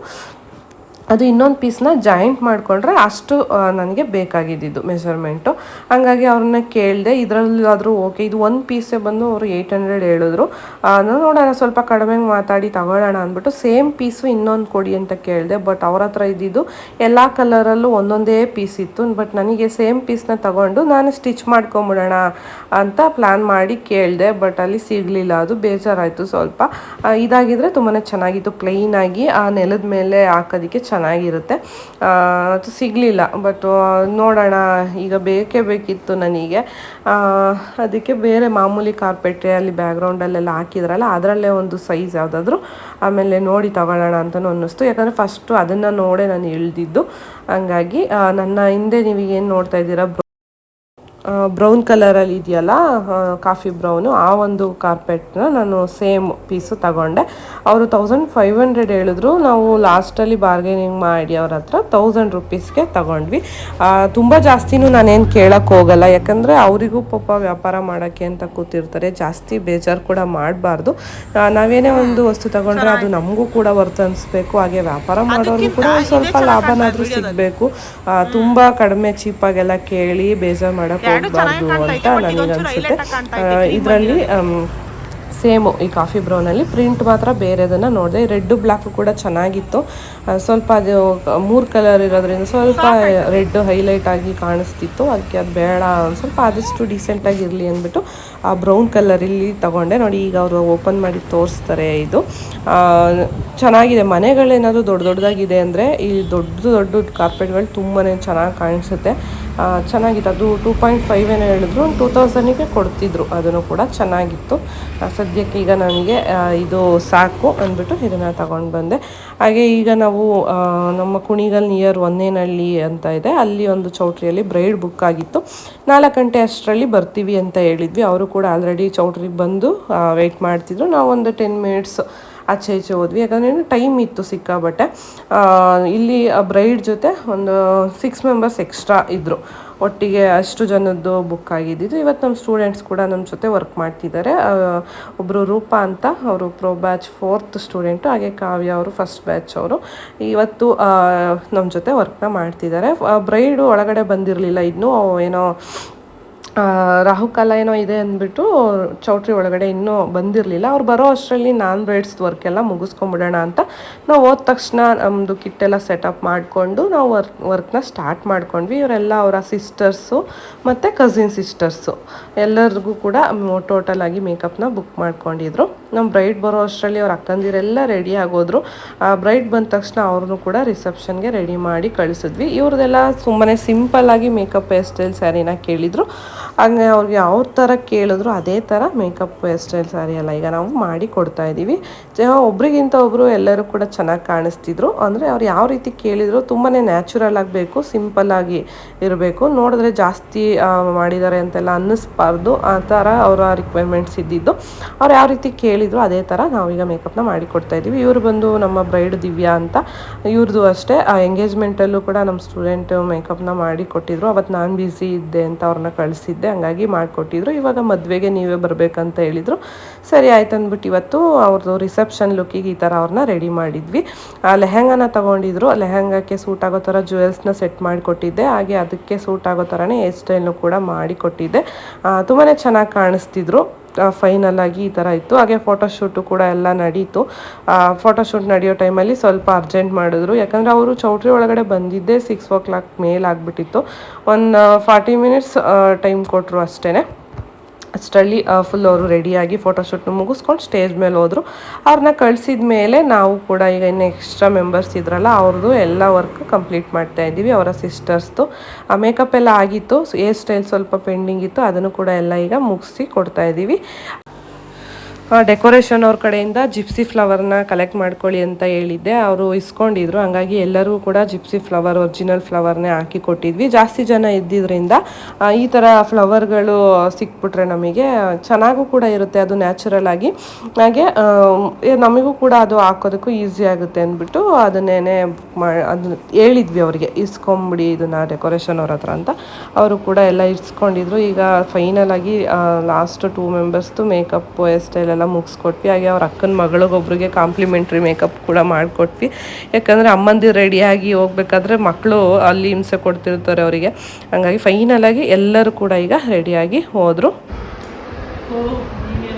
ಅದು ಇನ್ನೊಂದು ಪೀಸ್ನ ಜಾಯಿಂಟ್ ಮಾಡಿಕೊಂಡ್ರೆ ಅಷ್ಟು ನನಗೆ ಬೇಕಾಗಿದ್ದಿದ್ದು ಮೆಷರ್ಮೆಂಟು ಹಾಗಾಗಿ ಅವ್ರನ್ನ ಕೇಳಿದೆ, ಇದರಲ್ಲಾದರೂ ಓಕೆ ಇದು ಒಂದು ಪೀಸೇ ಬಂದು ಅವರು ಏಯ್ಟ್ ಹಂಡ್ರೆಡ್ ಹೇಳಿದ್ರು. ನಾನು ನೋಡೋಣ, ಸ್ವಲ್ಪ ಕಡಿಮೆ ಮಾತಾಡಿ ತಗೊಳ್ಳೋಣ ಅಂದ್ಬಿಟ್ಟು ಸೇಮ್ ಪೀಸು ಇನ್ನೊಂದು ಕೊಡಿ ಅಂತ ಕೇಳಿದೆ ಬಟ್ ಅವ್ರ ಹತ್ರ ಇದ್ದಿದ್ದು ಎಲ್ಲ ಕಲರಲ್ಲೂ ಒಂದೊಂದೇ ಪೀಸ್ ಇತ್ತು ಬಟ್ ನನಗೆ ಸೇಮ್ ಪೀಸ್ನ ತಗೊಂಡು ನಾನು ಸ್ಟಿಚ್ ಮಾಡ್ಕೊಂಬಿಡೋಣ ಅಂತ ಪ್ಲ್ಯಾನ್ ಮಾಡಿ ಕೇಳಿದೆ ಬಟ್ ಅಲ್ಲಿ ಸಿಗಲಿಲ್ಲ, ಅದು ಬೇಜಾರಾಯಿತು ಸ್ವಲ್ಪ. ಇದಾಗಿದ್ದರೆ ತುಂಬಾ ಚೆನ್ನಾಗಿತ್ತು ಪ್ಲೈನಾಗಿ ಆ ನೆಲದ ಮೇಲೆ ಹಾಕೋದಕ್ಕೆ ಚೆನ್ನಾಗಿರುತ್ತೆ. ಅದು ಸಿಗಲಿಲ್ಲ ಬಟ್ ನೋಡೋಣ, ಈಗ ಬೇಕೇ ಬೇಕಿತ್ತು ನನಗೆ. ಅದಕ್ಕೆ ಬೇರೆ ಮಾಮೂಲಿ ಕಾರ್ಪೆಟ್ರಿ ಅಲ್ಲಿ ಬ್ಯಾಕ್ಗ್ರೌಂಡಲ್ಲೆಲ್ಲ ಹಾಕಿದ್ರಲ್ಲ, ಅದರಲ್ಲೇ ಒಂದು ಸೈಜ್ ಯಾವುದಾದ್ರೂ ಆಮೇಲೆ ನೋಡಿ ತಗೊಳ್ಳೋಣ ಅಂತಲೂ ಅನ್ನಿಸ್ತು. ಯಾಕಂದರೆ ಫಸ್ಟು ಅದನ್ನು ನೋಡೇ ನಾನು ಇಳ್ದಿದ್ದು ಹಂಗಾಗಿ ನನ್ನ ಹಿಂದೆ ನೀವು ಏನು ನೋಡ್ತಾ ಇದ್ದೀರಾ ಬ್ರೌನ್ ಕಲರಲ್ಲಿ ಇದೆಯಲ್ಲ ಕಾಫಿ ಬ್ರೌನು ಆ ಒಂದು ಕಾರ್ಪೆಟ್ನ ನಾನು ಸೇಮ್ ಪೀಸು ತಗೊಂಡೆ. ಅವರು ತೌಸಂಡ್ ಫೈವ್ ಹಂಡ್ರೆಡ್ ಹೇಳಿದ್ರು ನಾವು ಲಾಸ್ಟಲ್ಲಿ ಬಾರ್ಗೇನಿಂಗ್ ಮಾಡಿ ಅವ್ರ ಹತ್ರ ತೌಸಂಡ್ ರುಪೀಸ್ಗೆ ತಗೊಂಡ್ವಿ. ತುಂಬ ಜಾಸ್ತಿನೂ ನಾನೇನು ಕೇಳೋಕ್ಕೆ ಹೋಗಲ್ಲ ಯಾಕಂದರೆ ಅವರಿಗೂ ಪಾಪ ವ್ಯಾಪಾರ ಮಾಡೋಕ್ಕೆ ಅಂತ ಕೂತಿರ್ತಾರೆ ಜಾಸ್ತಿ ಬೇಜಾರು ಕೂಡ ಮಾಡಬಾರ್ದು. ನಾವೇನೇ ಒಂದು ವಸ್ತು ತಗೊಂಡ್ರೆ ಅದು ನಮಗೂ ಕೂಡ ವರ್ತ್ ಅನ್ನಿಸ್ಬೇಕು ಹಾಗೆ ವ್ಯಾಪಾರ ಮಾಡೋರು ಕೂಡ ಒಂದು ಸ್ವಲ್ಪ ಲಾಭನಾದರೂ ಸಿಗಬೇಕು. ತುಂಬ ಕಡಿಮೆ ಚೀಪಾಗೆಲ್ಲ ಕೇಳಿ ಬೇಜಾರು ಮಾಡೋಕ್ಕೆ ಹೋಗಬಾರ್ದು ಅಂತ ನನಗೆ ಅನಿಸುತ್ತೆ. ಇದರಲ್ಲಿ ಸೇಮು ಈ ಕಾಫಿ ಬ್ರೌನಲ್ಲಿ ಪ್ರಿಂಟ್ ಮಾತ್ರ ಬೇರೆದನ್ನು ನೋಡಿದೆ. ರೆಡ್ ಬ್ಲ್ಯಾಕು ಕೂಡ ಚೆನ್ನಾಗಿತ್ತು. ಸ್ವಲ್ಪ ಅದು ಮೂರು ಕಲರ್ ಇರೋದ್ರಿಂದ ಸ್ವಲ್ಪ ರೆಡ್ ಹೈಲೈಟ್ ಆಗಿ ಕಾಣಿಸ್ತಿತ್ತು. ಅದಕ್ಕೆ ಅದು ಬೇಡ ಸ್ವಲ್ಪ ಆದಷ್ಟು ಡಿಸೆಂಟಾಗಿ ಇರಲಿ ಅಂದ್ಬಿಟ್ಟು ಆ ಬ್ರೌನ್ ಕಲರ್ ಇಲ್ಲಿ ತಗೊಂಡೆ. ನೋಡಿ ಈಗ ಅವರು ಓಪನ್ ಮಾಡಿ ತೋರಿಸ್ತಾರೆ ಇದು. ಚೆನ್ನಾಗಿದೆ. ಮನೆಗಳೇನಾದರೂ ದೊಡ್ಡ ದೊಡ್ಡದಾಗಿದೆ ಅಂದರೆ ಈ ದೊಡ್ಡ ದೊಡ್ಡ ಕಾರ್ಪೆಟ್ಗಳು ತುಂಬಾ ಚೆನ್ನಾಗಿ ಕಾಣಿಸುತ್ತೆ. ಚೆನ್ನಾಗಿತ್ತು ಅದು ಟೂ ಪಾಯಿಂಟ್ ಫೈವ್ ಏನೋ ಹೇಳಿದ್ರು. ಟೂ ತೌಸಂಡಿಗೆ ಕೊಡ್ತಿದ್ರು. ಅದನ್ನು ಕೂಡ ಚೆನ್ನಾಗಿತ್ತು. ಸದ್ಯಕ್ಕೆ ಈಗ ನನಗೆ ಇದು ಸಾಕು ಅಂದ್ಬಿಟ್ಟು ಇದನ್ನು ತಗೊಂಡು ಬಂದೆ. ಹಾಗೆ ಈಗ ನಾವು ನಮ್ಮ ಕುಣಿಗಲ್ ನಿಯರ್ ಒಂದೇನಹಳ್ಳಿ ಅಂತ ಇದೆ. ಅಲ್ಲಿ ಒಂದು ಚೌಟ್ರಿಯಲ್ಲಿ ಬ್ರೈಡ್ ಬುಕ್ ಆಗಿತ್ತು. ನಾಲ್ಕು ಗಂಟೆ ಅಷ್ಟರಲ್ಲಿ ಬರ್ತೀವಿ ಅಂತ ಹೇಳಿದ್ವಿ. ಅವರು ಕೂಡ ಆಲ್ರೆಡಿ ಚೌಟ್ರಿಗೆ ಬಂದು ವೆಯ್ಟ್ ಮಾಡ್ತಿದ್ರು. ನಾವು ಒಂದು ಟೆನ್ ಮಿನಿಟ್ಸ್ ಆಚೆ ಈಚೆ ಹೋದ್ವಿ. ಯಾಕಂದರೆ ಟೈಮ್ ಇತ್ತು ಸಿಕ್ಕಾಬಟ್ಟೆ ಇಲ್ಲಿ ಬ್ರೈಡ್ ಜೊತೆ ಒಂದು ಸಿಕ್ಸ್ ಮೆಂಬರ್ಸ್ ಎಕ್ಸ್ಟ್ರಾ ಇದ್ದರು ಒಟ್ಟಿಗೆ ಅಷ್ಟು ಜನದ್ದು ಬುಕ್ ಆಗಿದ್ದಿದ್ದು. ಇವತ್ತು ನಮ್ಮ ಸ್ಟೂಡೆಂಟ್ಸ್ ಕೂಡ ನಮ್ಮ ಜೊತೆ ವರ್ಕ್ ಮಾಡ್ತಿದ್ದಾರೆ. ಒಬ್ಬರು ರೂಪಾ ಅಂತ, ಅವರು ಪ್ರೋ ಬ್ಯಾಚ್ ಫೋರ್ತ್ ಸ್ಟೂಡೆಂಟು ಹಾಗೆ ಕಾವ್ಯ ಅವರು ಫಸ್ಟ್ ಬ್ಯಾಚ್ ಅವರು. ಇವತ್ತು ನಮ್ಮ ಜೊತೆ ವರ್ಕ್ನ ಮಾಡ್ತಿದ್ದಾರೆ. ಬ್ರೈಡು ಒಳಗಡೆ ಬಂದಿರಲಿಲ್ಲ. ಇನ್ನೂ ಏನೋ ರಾಹುಕಾಲ ಏನೋ ಇದೆ ಅಂದ್ಬಿಟ್ಟು ಚೌಟ್ರಿ ಒಳಗಡೆ ಇನ್ನೂ ಬಂದಿರಲಿಲ್ಲ. ಅವ್ರು ಬರೋ ಅಷ್ಟರಲ್ಲಿ ನಾನ್ ಬ್ರೈಡ್ಸ್ ವರ್ಕ್ ಎಲ್ಲ ಮುಗಿಸ್ಕೊಂಬಿಡೋಣ ಅಂತ ನಾವು ಹೋದ ತಕ್ಷಣ ನಮ್ಮದು ಕಿಟ್ಟೆಲ್ಲ ಸೆಟಪ್ ಮಾಡಿಕೊಂಡು ನಾವು ವರ್ಕ್ ವರ್ಕ್ನ ಸ್ಟಾರ್ಟ್ ಮಾಡ್ಕೊಂಡ್ವಿ. ಇವರೆಲ್ಲ ಅವರ ಸಿಸ್ಟರ್ಸು ಮತ್ತು ಕಸಿನ್ ಸಿಸ್ಟರ್ಸು ಎಲ್ಲರಿಗೂ ಕೂಡ ಟೋಟಲ್ ಆಗಿ ಮೇಕಪ್ನ ಬುಕ್ ಮಾಡ್ಕೊಂಡಿದ್ರು. ನಮ್ಮ ಬ್ರೈಡ್ ಬರೋ ಅಷ್ಟರಲ್ಲಿ ಅವ್ರ ಅಕ್ಕಂದಿರೆಲ್ಲ ರೆಡಿ ಆಗೋದ್ರು. ಬ್ರೈಡ್ ಬಂದ ತಕ್ಷಣ ಅವ್ರನ್ನೂ ಕೂಡ ರಿಸೆಪ್ಷನ್ಗೆ ರೆಡಿ ಮಾಡಿ ಕಳಿಸಿದ್ವಿ. ಇವ್ರದ್ದೆಲ್ಲ ಸುಮ್ಮನೆ ಸಿಂಪಲ್ ಆಗಿ ಮೇಕಪ್ ಹೇರ್ ಸ್ಟೈಲ್ ಸ್ಯಾರಿನ ಕೇಳಿದ್ರು. ಹಂಗೆ ಅವ್ರಿಗೆ ಯಾವ ಥರ ಕೇಳಿದ್ರು ಅದೇ ಥರ ಮೇಕಪ್ ಹೇರ್ ಸ್ಟೈಲ್ ಸ್ಯಾರಿ ಎಲ್ಲ ಈಗ ನಾವು ಮಾಡಿ ಕೊಡ್ತಾ ಇದ್ದೀವಿ ಒಬ್ರಿಗಿಂತ ಒಬ್ಬರು ಎಲ್ಲರೂ ಕೂಡ ಚೆನ್ನಾಗಿ ಕಾಣಿಸ್ತಿದ್ರು. ಅಂದರೆ ಅವ್ರು ಯಾವ ರೀತಿ ಕೇಳಿದ್ರು ತುಂಬಾ ನ್ಯಾಚುರಲ್ ಆಗಬೇಕು ಸಿಂಪಲ್ ಆಗಿ ಇರಬೇಕು. ನೋಡಿದ್ರೆ ಜಾಸ್ತಿ ಮಾಡಿದ್ದಾರೆ ಅಂತೆಲ್ಲ ಅನ್ನಿಸ್ಬಾರ್ದು. ಆ ಥರ ಅವರ ರಿಕ್ವೈರ್ಮೆಂಟ್ಸ್ ಇದ್ದಿದ್ದು. ಅವ್ರು ಯಾವ ರೀತಿ ಕೇಳಿದ್ರು ಅದೇ ಥರ ನಾವೀಗ ಮೇಕಪ್ನ ಮಾಡಿ ಕೊಡ್ತಾ ಇದ್ದೀವಿ ಇವರು ಬಂದು ನಮ್ಮ ಬ್ರೈಡ್ ದಿವ್ಯಾ ಅಂತ. ಇವ್ರದ್ದು ಅಷ್ಟೇ, ಆ ಎಂಗೇಜ್ಮೆಂಟಲ್ಲೂ ಕೂಡ ನಮ್ಮ ಸ್ಟೂಡೆಂಟ್ ಮೇಕಪ್ನ ಮಾಡಿ ಕೊಟ್ಟಿದ್ರು. ಅವತ್ತು ನಾನು ಬ್ಯುಸಿ ಇದ್ದೆ ಅಂತ ಅವ್ರನ್ನ ಕಳಿಸಿದ್ದೆ. ಹಂಗಾಗಿ ಮಾಡಿಕೊಟ್ಟಿದ್ರು. ಇವಾಗ ಮದುವೆಗೆ ನೀವೇ ಬರಬೇಕಂತ ಹೇಳಿದರು. ಸರಿ, ಆಯ್ತು ಅಂದ್ಬಿಟ್ಟು ಇವತ್ತು ಅವ್ರದ್ದು ರಿಸೆಪ್ಷನ್ ಲುಕ್ಕಿಗೆ ಈ ಥರ ಅವ್ರನ್ನ ರೆಡಿ ಮಾಡಿದ್ವಿ. ಆ ಲೆಹೆಂಗಾನ ತಗೊಂಡಿದ್ರು. ಲೆಹಂಗಾಕ್ಕೆ ಸೂಟ್ ಆಗೋ ಥರ ಜ್ಯುವೆಲ್ಸ್ನ ಸೆಟ್ ಮಾಡಿಕೊಟ್ಟಿದ್ದೆ. ಹಾಗೆ ಅದಕ್ಕೆ ಸೂಟ್ ಆಗೋ ಥರನೇ ಹೇರ್ ಸ್ಟೈಲ್ನು ಕೂಡ ಮಾಡಿಕೊಟ್ಟಿದ್ದೆ. ತುಂಬಾ ಚೆನ್ನಾಗಿ ಕಾಣಿಸ್ತಿದ್ರು. ಫೈನಲ್ ಆಗಿ ಈ ಥರ ಇತ್ತು. ಹಾಗೆ ಫೋಟೋಶೂಟು ಕೂಡ ಎಲ್ಲ ನಡೀತು. ಫೋಟೋಶೂಟ್ ನಡೆಯೋ ಟೈಮಲ್ಲಿ ಸ್ವಲ್ಪ ಅರ್ಜೆಂಟ್ ಮಾಡಿದ್ರು. ಯಾಕಂದರೆ ಅವರು ಚೌಟ್ರಿ ಒಳಗಡೆ ಬಂದಿದ್ದೇ ಸಿಕ್ಸ್ ಓ ಕ್ಲಾಕ್ ಮೇಲೆ ಆಗಿಬಿಟ್ಟಿತ್ತು. ಒಂದು ಫಾರ್ಟಿ ಮಿನಿಟ್ಸ್ ಟೈಮ್ ಕೊಟ್ಟರು ಅಷ್ಟೇ ಅಷ್ಟರಲ್ಲಿ ಫುಲ್ ಅವರು ರೆಡಿಯಾಗಿ ಫೋಟೋಶೂಟ್ನ ಮುಗಿಸ್ಕೊಂಡು ಸ್ಟೇಜ್ ಮೇಲೆ ಹೋದರು. ಅವ್ರನ್ನ ಕಳಿಸಿದ ಮೇಲೆ ನಾವು ಕೂಡ ಈಗ ಇನ್ನು ಎಕ್ಸ್ಟ್ರಾ ಮೆಂಬರ್ಸ್ ಇದ್ರಲ್ಲ ಅವ್ರದ್ದು ಎಲ್ಲ ವರ್ಕ್ ಕಂಪ್ಲೀಟ್ ಮಾಡ್ತಾ ಇದ್ದೀವಿ, ಅವರ ಸಿಸ್ಟರ್ಸ್ದು ಮೇಕಪ್ ಎಲ್ಲ ಆಗಿತ್ತು ಹೇರ್ ಸ್ಟೈಲ್ ಸ್ವಲ್ಪ ಪೆಂಡಿಂಗ್ ಇತ್ತು, ಅದನ್ನು ಕೂಡ ಎಲ್ಲ ಈಗ ಮುಗಿಸಿ ಕೊಡ್ತಾ ಇದ್ದೀವಿ. ಡೆಕೋರೇಷನ್ ಅವ್ರ ಕಡೆಯಿಂದ ಜಿಪ್ಸಿ ಫ್ಲವರ್ನ ಕಲೆಕ್ಟ್ ಮಾಡ್ಕೊಳ್ಳಿ ಅಂತ ಹೇಳಿದ್ದೆ. ಅವರು ಇಸ್ಕೊಂಡಿದ್ರು. ಹಂಗಾಗಿ ಎಲ್ಲರೂ ಕೂಡ ಜಿಪ್ಸಿ ಫ್ಲವರ್ ಒರಿಜಿನಲ್ ಫ್ಲವರ್ನೇ ಹಾಕಿ ಕೊಟ್ಟಿದ್ವಿ. ಜಾಸ್ತಿ ಜನ ಇದ್ದಿದ್ದರಿಂದ ಈ ಥರ ಫ್ಲವರ್ಗಳು ಸಿಕ್ಬಿಟ್ರೆ ನಮಗೆ ಚೆನ್ನಾಗೂ ಕೂಡ ಇರುತ್ತೆ. ಅದು ನ್ಯಾಚುರಲ್ ಆಗಿ. ಹಾಗೆ ನಮಗೂ ಕೂಡ ಅದು ಹಾಕೋದಕ್ಕೂ ಈಸಿ ಆಗುತ್ತೆ ಅಂದ್ಬಿಟ್ಟು ಅದನ್ನೇ ಬುಕ್ ಮಾಡಿ ಅದನ್ನ ಹೇಳಿದ್ವಿ ಅವರಿಗೆ. ಇಸ್ಕೊಂಬಿಡಿ ಇದನ್ನು ಡೆಕೋರೇಷನ್ ಅವ್ರ ಹತ್ರ ಅಂತ. ಅವರು ಕೂಡ ಎಲ್ಲ ಇಸ್ಕೊಂಡಿದ್ರು. ಈಗ ಫೈನಲ್ ಆಗಿ ಲಾಸ್ಟ್ ಟೂ ಮೆಂಬರ್ಸ್ದು ಮೇಕಪ್ ಹೇರ್ ಸ್ಟೈಲ್ ಎಲ್ಲ ಮುಗಿಸ್ಕೊಟ್ವಿ. ಹಾಗೆ ಅವ್ರ ಅಕ್ಕನ ಮಗಳಿಗೊಬ್ರಿಗೆ ಕಾಂಪ್ಲಿಮೆಂಟ್ರಿ ಮೇಕಪ್ ಕೂಡ ಮಾಡಿಕೊಟ್ವಿ. ಯಾಕಂದರೆ ಅಮ್ಮಂದಿ ರೆಡಿಯಾಗಿ ಹೋಗ್ಬೇಕಾದ್ರೆ ಮಕ್ಕಳು ಅಲ್ಲಿ ಹಿಂಸೆ ಕೊಡ್ತಿರ್ತಾರೆ ಅವರಿಗೆ. ಹಂಗಾಗಿ ಫೈನಲ್ ಆಗಿ ಎಲ್ಲರೂ ಕೂಡ ಈಗ ರೆಡಿಯಾಗಿ ಹೋದರು.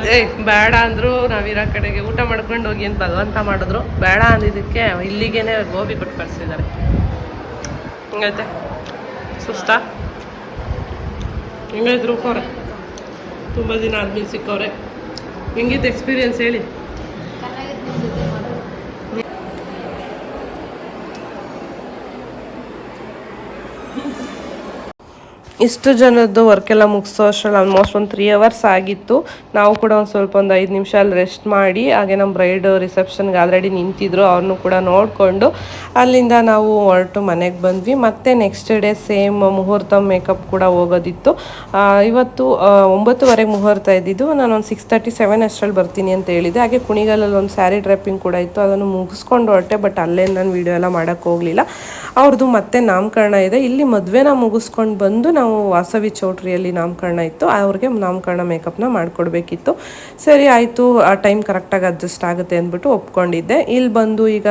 ಏ, ಬೇಡ ಅಂದ್ರು ನಾವಿರೋ ಕಡೆಗೆ ಊಟ ಮಾಡ್ಕೊಂಡು ಹೋಗಿ ಅಂತ ಭಗವಂತ ಮಾಡಿದ್ರು. ಬೇಡ ಅಂದಿದ್ದಕ್ಕೆ ಇಲ್ಲಿಗೇನೆ ಗೋಬಿ ಕೊಟ್ಟು ಕಳಿಸಿದ್ದಾರೆ. ಹಿಂಗೈತೆ? ಸುಸ್ತಾ? ಹಿಂಗೈತೆ ರೂಪವ್ರೆ? ತುಂಬ ದಿನ ಆದ್ಮೇಲೆ ಸಿಕ್ಕವ್ರೆ. ಹೆಂಗಿತ್ತು ಎಕ್ಸ್ಪೀರಿಯನ್ಸ್ ಹೇಳಿ? ಇಷ್ಟು ಜನದ್ದು ವರ್ಕ್ ಎಲ್ಲ ಮುಗಿಸೋ ಅಷ್ಟರಲ್ಲಿ ಆಲ್ಮೋಸ್ಟ್ ಒಂದು ತ್ರೀ ಅವರ್ಸ್ ಆಗಿತ್ತು. ನಾವು ಕೂಡ ಒಂದು ಸ್ವಲ್ಪ ಒಂದು ಐದು ನಿಮಿಷ ಅಲ್ಲಿ ರೆಸ್ಟ್ ಮಾಡಿ, ಹಾಗೆ ನಮ್ಮ ಬ್ರೈಡ್ ರಿಸೆಪ್ಷನ್ಗೆ ಆಲ್ರೆಡಿ ನಿಂತಿದ್ರು ಅವ್ರನ್ನೂ ಕೂಡ ನೋಡಿಕೊಂಡು. ಅಲ್ಲಿಂದ ನಾವು ಹೊರಟು ಮನೆಗೆ ಬಂದ್ವಿ. ಮತ್ತು ನೆಕ್ಸ್ಟ್ ಡೇ ಸೇಮ್ ಮುಹೂರ್ತ ಮೇಕಪ್ ಕೂಡ ಹೋಗೋದಿತ್ತು. ಇವತ್ತು ಒಂಬತ್ತುವರೆಗೆ ಮುಹೂರ್ತ ಇದ್ದಿದ್ದು. ನಾನು ಒಂದು ಸಿಕ್ಸ್ ತರ್ಟಿ ಸೆವೆನ್ ಅಷ್ಟರಲ್ಲಿ ಬರ್ತೀನಿ ಅಂತ ಹೇಳಿದೆ. ಹಾಗೆ ಕುಣಿಗಲಲ್ಲಿ ಒಂದು ಸ್ಯಾರಿ ಡ್ರೆಪ್ಪಿಂಗ್ ಕೂಡ ಇತ್ತು. ಅದನ್ನು ಮುಗಿಸ್ಕೊಂಡು ಹೊರಟೆ ಬಟ್ ಅಲ್ಲೇ ನಾನು ವೀಡಿಯೋ ಎಲ್ಲ ಮಾಡೋಕ್ಕೆ ಹೋಗಲಿಲ್ಲ. ಅವ್ರದ್ದು ಮತ್ತೆ ನಾಮಕರಣ ಇದೆ. ಇಲ್ಲಿ ಮದುವೆನ ಮುಗಿಸ್ಕೊಂಡು ಬಂದು ನಾವು ವಾಸವಿ ಚೌಟ್ರಿಯಲ್ಲಿ ನಾಮಕರಣ ಇತ್ತು, ಅವ್ರಿಗೆ ನಾಮಕರಣ ಮೇಕಪ್ನ ಮಾಡಿಕೊಡ್ಬೇಕಿತ್ತು. ಸರಿ, ಆಯಿತು, ಆ ಟೈಮ್ ಕರೆಕ್ಟಾಗಿ ಅಡ್ಜಸ್ಟ್ ಆಗುತ್ತೆ ಅಂದ್ಬಿಟ್ಟು ಒಪ್ಕೊಂಡಿದ್ದೆ. ಇಲ್ಲಿ ಬಂದು ಈಗ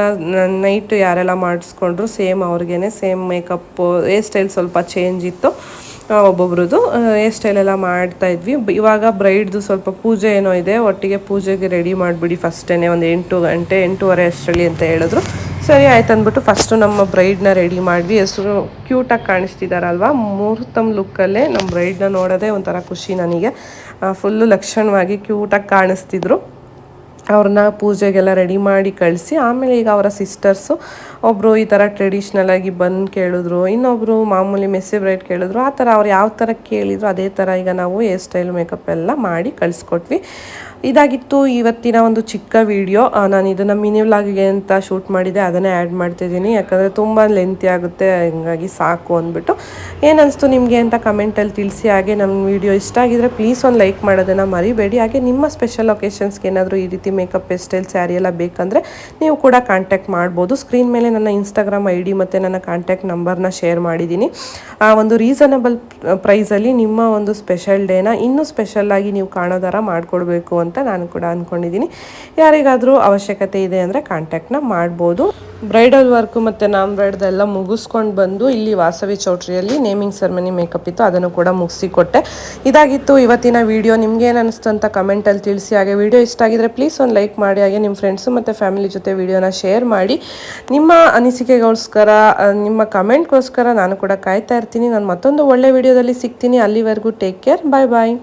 ನೈಟ್ ಯಾರೆಲ್ಲ ಮಾಡಿಸ್ಕೊಂಡ್ರು ಸೇಮ್ ಅವ್ರಿಗೇನೆ ಸೇಮ್ ಮೇಕಪ್ ಹೇರ್ ಸ್ಟೈಲ್ ಸ್ವಲ್ಪ ಚೇಂಜ್ ಇತ್ತು ಒಬ್ಬೊಬ್ರದ್ದು ಹೇರ್ ಸ್ಟೈಲ್ ಎಲ್ಲ ಮಾಡ್ತಾ ಇದ್ವಿ. ಇವಾಗ ಬ್ರೈಡ್ದು ಸ್ವಲ್ಪ ಪೂಜೆ ಏನೋ ಇದೆ, ಒಟ್ಟಿಗೆ ಪೂಜೆಗೆ ರೆಡಿ ಮಾಡಿಬಿಡಿ ಫಸ್ಟೇನೆ ಒಂದು ಎಂಟು ಗಂಟೆ, ಎಂಟೂವರೆ ಅಷ್ಟರಲ್ಲಿ ಅಂತ ಹೇಳಿದ್ರು. ಸರಿ ಆಯ್ತು ಅಂದ್ಬಿಟ್ಟು ಫಸ್ಟು ನಮ್ಮ ಬ್ರೈಡ್ನ ರೆಡಿ ಮಾಡಿದ್ವಿ. ಎಷ್ಟು ಕ್ಯೂಟಾಗಿ ಕಾಣಿಸ್ತಿದಾರಲ್ವಾ? ಮುಹೂರ್ತಮ್ ಲುಕ್ಕಲ್ಲೇ ನಮ್ಮ ಬ್ರೈಡ್ನ ನೋಡೋದೇ ಒಂಥರ ಖುಷಿ ನನಗೆ. ಫುಲ್ಲು ಲಕ್ಷಣವಾಗಿ ಕ್ಯೂಟಾಗಿ ಕಾಣಿಸ್ತಿದ್ರು. ಅವ್ರನ್ನ ಪೂಜೆಗೆಲ್ಲ ರೆಡಿ ಮಾಡಿ ಕಳಿಸಿ, ಆಮೇಲೆ ಈಗ ಅವರ ಸಿಸ್ಟರ್ಸು ಒಬ್ಬರು ಈ ಥರ ಟ್ರೆಡಿಷ್ನಲಾಗಿ ಬಂದು ಕೇಳಿದ್ರು ಇನ್ನೊಬ್ಬರು ಮಾಮೂಲಿ ಮೆಸ್ಸಿ ಬ್ರೈಡ್ ಕೇಳಿದ್ರು, ಆ ಥರ ಅವ್ರು ಯಾವ ಥರ ಕೇಳಿದ್ರು, ಅದೇ ಥರ ಈಗ ನಾವು ಹೇರ್ ಸ್ಟೈಲ್ ಮೇಕಪ್ ಎಲ್ಲ ಮಾಡಿ ಕಳಿಸ್ಕೊಟ್ವಿ. ಇದಾಗಿತ್ತು ಇವತ್ತಿನ ಒಂದು ಚಿಕ್ಕ ವಿಡಿಯೋ. ನಾನು ಇದನ್ನು ಮಿನಿ ವ್ಲಾಗಿಗೆ ಅಂತ ಶೂಟ್ ಮಾಡಿದೆ ಅದನ್ನೇ ಆ್ಯಡ್ ಮಾಡ್ತಿದ್ದೀನಿ. ಯಾಕಂದರೆ ತುಂಬ ಲೆಂತಿ ಆಗುತ್ತೆ, ಹಂಗಾಗಿ ಸಾಕು ಅಂದ್ಬಿಟ್ಟು. ಏನಿಸ್ತು ನಿಮಗೆ ಅಂತ ಕಮೆಂಟಲ್ಲಿ ತಿಳಿಸಿ. ಹಾಗೆ ನಮ್ಮ ವಿಡಿಯೋ ಇಷ್ಟ ಆಗಿದ್ರೆ ಪ್ಲೀಸ್ ಒಂದು ಲೈಕ್ ಮಾಡೋದನ್ನು ಮರಿಬೇಡಿ. ಹಾಗೆ ನಿಮ್ಮ ಸ್ಪೆಷಲ್ ಒಕೇಶನ್ಸ್ಗೆ ಏನಾದರೂ ಈ ರೀತಿ ಮೇಕಪ್ ಎಸ್ಟೈಲ್ ಸ್ಟೈಲ್ ಸ್ಯಾರಿ ಎಲ್ಲ ಬೇಕಂದರೆ ನೀವು ಕೂಡ ಕಾಂಟ್ಯಾಕ್ಟ್ ಮಾಡ್ಬೋದು. ಸ್ಕ್ರೀನ್ ಮೇಲೆ ನನ್ನ ಇನ್ಸ್ಟಾಗ್ರಾಮ್ ಐ ಡಿ ಮತ್ತು ನನ್ನ ಕಾಂಟ್ಯಾಕ್ಟ್ ನಂಬರ್ನ ಶೇರ್ ಮಾಡಿದ್ದೀನಿ. ಆ, ಒಂದು ರೀಸನಬಲ್ ಪ್ರೈಸಲ್ಲಿ ನಿಮ್ಮ ಒಂದು ಸ್ಪೆಷಲ್ ಡೇನ ಇನ್ನೂ ಸ್ಪೆಷಲ್ಲಾಗಿ ನೀವು ಕಾಣೋದಾರ ಮಾಡಿಕೊಡ್ಬೇಕು ಅಂತ ನಾನು ಕೂಡ ಅಂದ್ಕೊಂಡಿದ್ದೀನಿ ಯಾರಿಗಾದರೂ ಅವಶ್ಯಕತೆ ಇದೆ ಅಂದರೆ ಕಾಂಟ್ಯಾಕ್ಟ್ನ ಮಾಡ್ಬೋದು. ಬ್ರೈಡಲ್ ವರ್ಕು ಮತ್ತು ನಾಮ್ ಬ್ರೈಡ್ದೆಲ್ಲ ಮುಗಿಸ್ಕೊಂಡು ಬಂದು ಇಲ್ಲಿ ವಾಸವಿ ಚೌಟ್ರಿಯಲ್ಲಿ ನೇಮಿಂಗ್ ಸೆರೆಮನಿ ಮೇಕಪ್ ಇತ್ತು, ಅದನ್ನು ಕೂಡ ಮುಗಿಸಿ ಕೊಟ್ಟೆ ಇದಾಗಿತ್ತು ಇವತ್ತಿನ ವಿಡಿಯೋ ನಿಮ್ಗೆ ಏನು ಅನಿಸ್ತು ಅಂತ ಕಮೆಂಟಲ್ಲಿ ತಿಳಿಸಿ. ಹಾಗೆ ವಿಡಿಯೋ ಇಷ್ಟ ಆಗಿದ್ರೆ ಪ್ಲೀಸ್ ಒಂದು ಲೈಕ್ ಮಾಡಿ, ಹಾಗೆ ನಿಮ್ಮ ಫ್ರೆಂಡ್ಸು ಮತ್ತು ಫ್ಯಾಮಿಲಿ ಜೊತೆ ವಿಡಿಯೋನ ಶೇರ್ ಮಾಡಿ. ನಿಮ್ಮ ಅನಿಸಿಕೆಗೋಸ್ಕರ ನಿಮ್ಮ ಕಮೆಂಟ್ಗೋಸ್ಕರ ನಾನು ಕೂಡ ಕಾಯ್ತಾ ಇರ್ತೀನಿ. ನಾನು ಮತ್ತೊಂದು ಒಳ್ಳೆ ವೀಡಿಯೋದಲ್ಲಿ ಸಿಗ್ತೀನಿ. ಅಲ್ಲಿವರೆಗೂ ಟೇಕ್ ಕೇರ್ ಬಾಯ್ ಬಾಯ್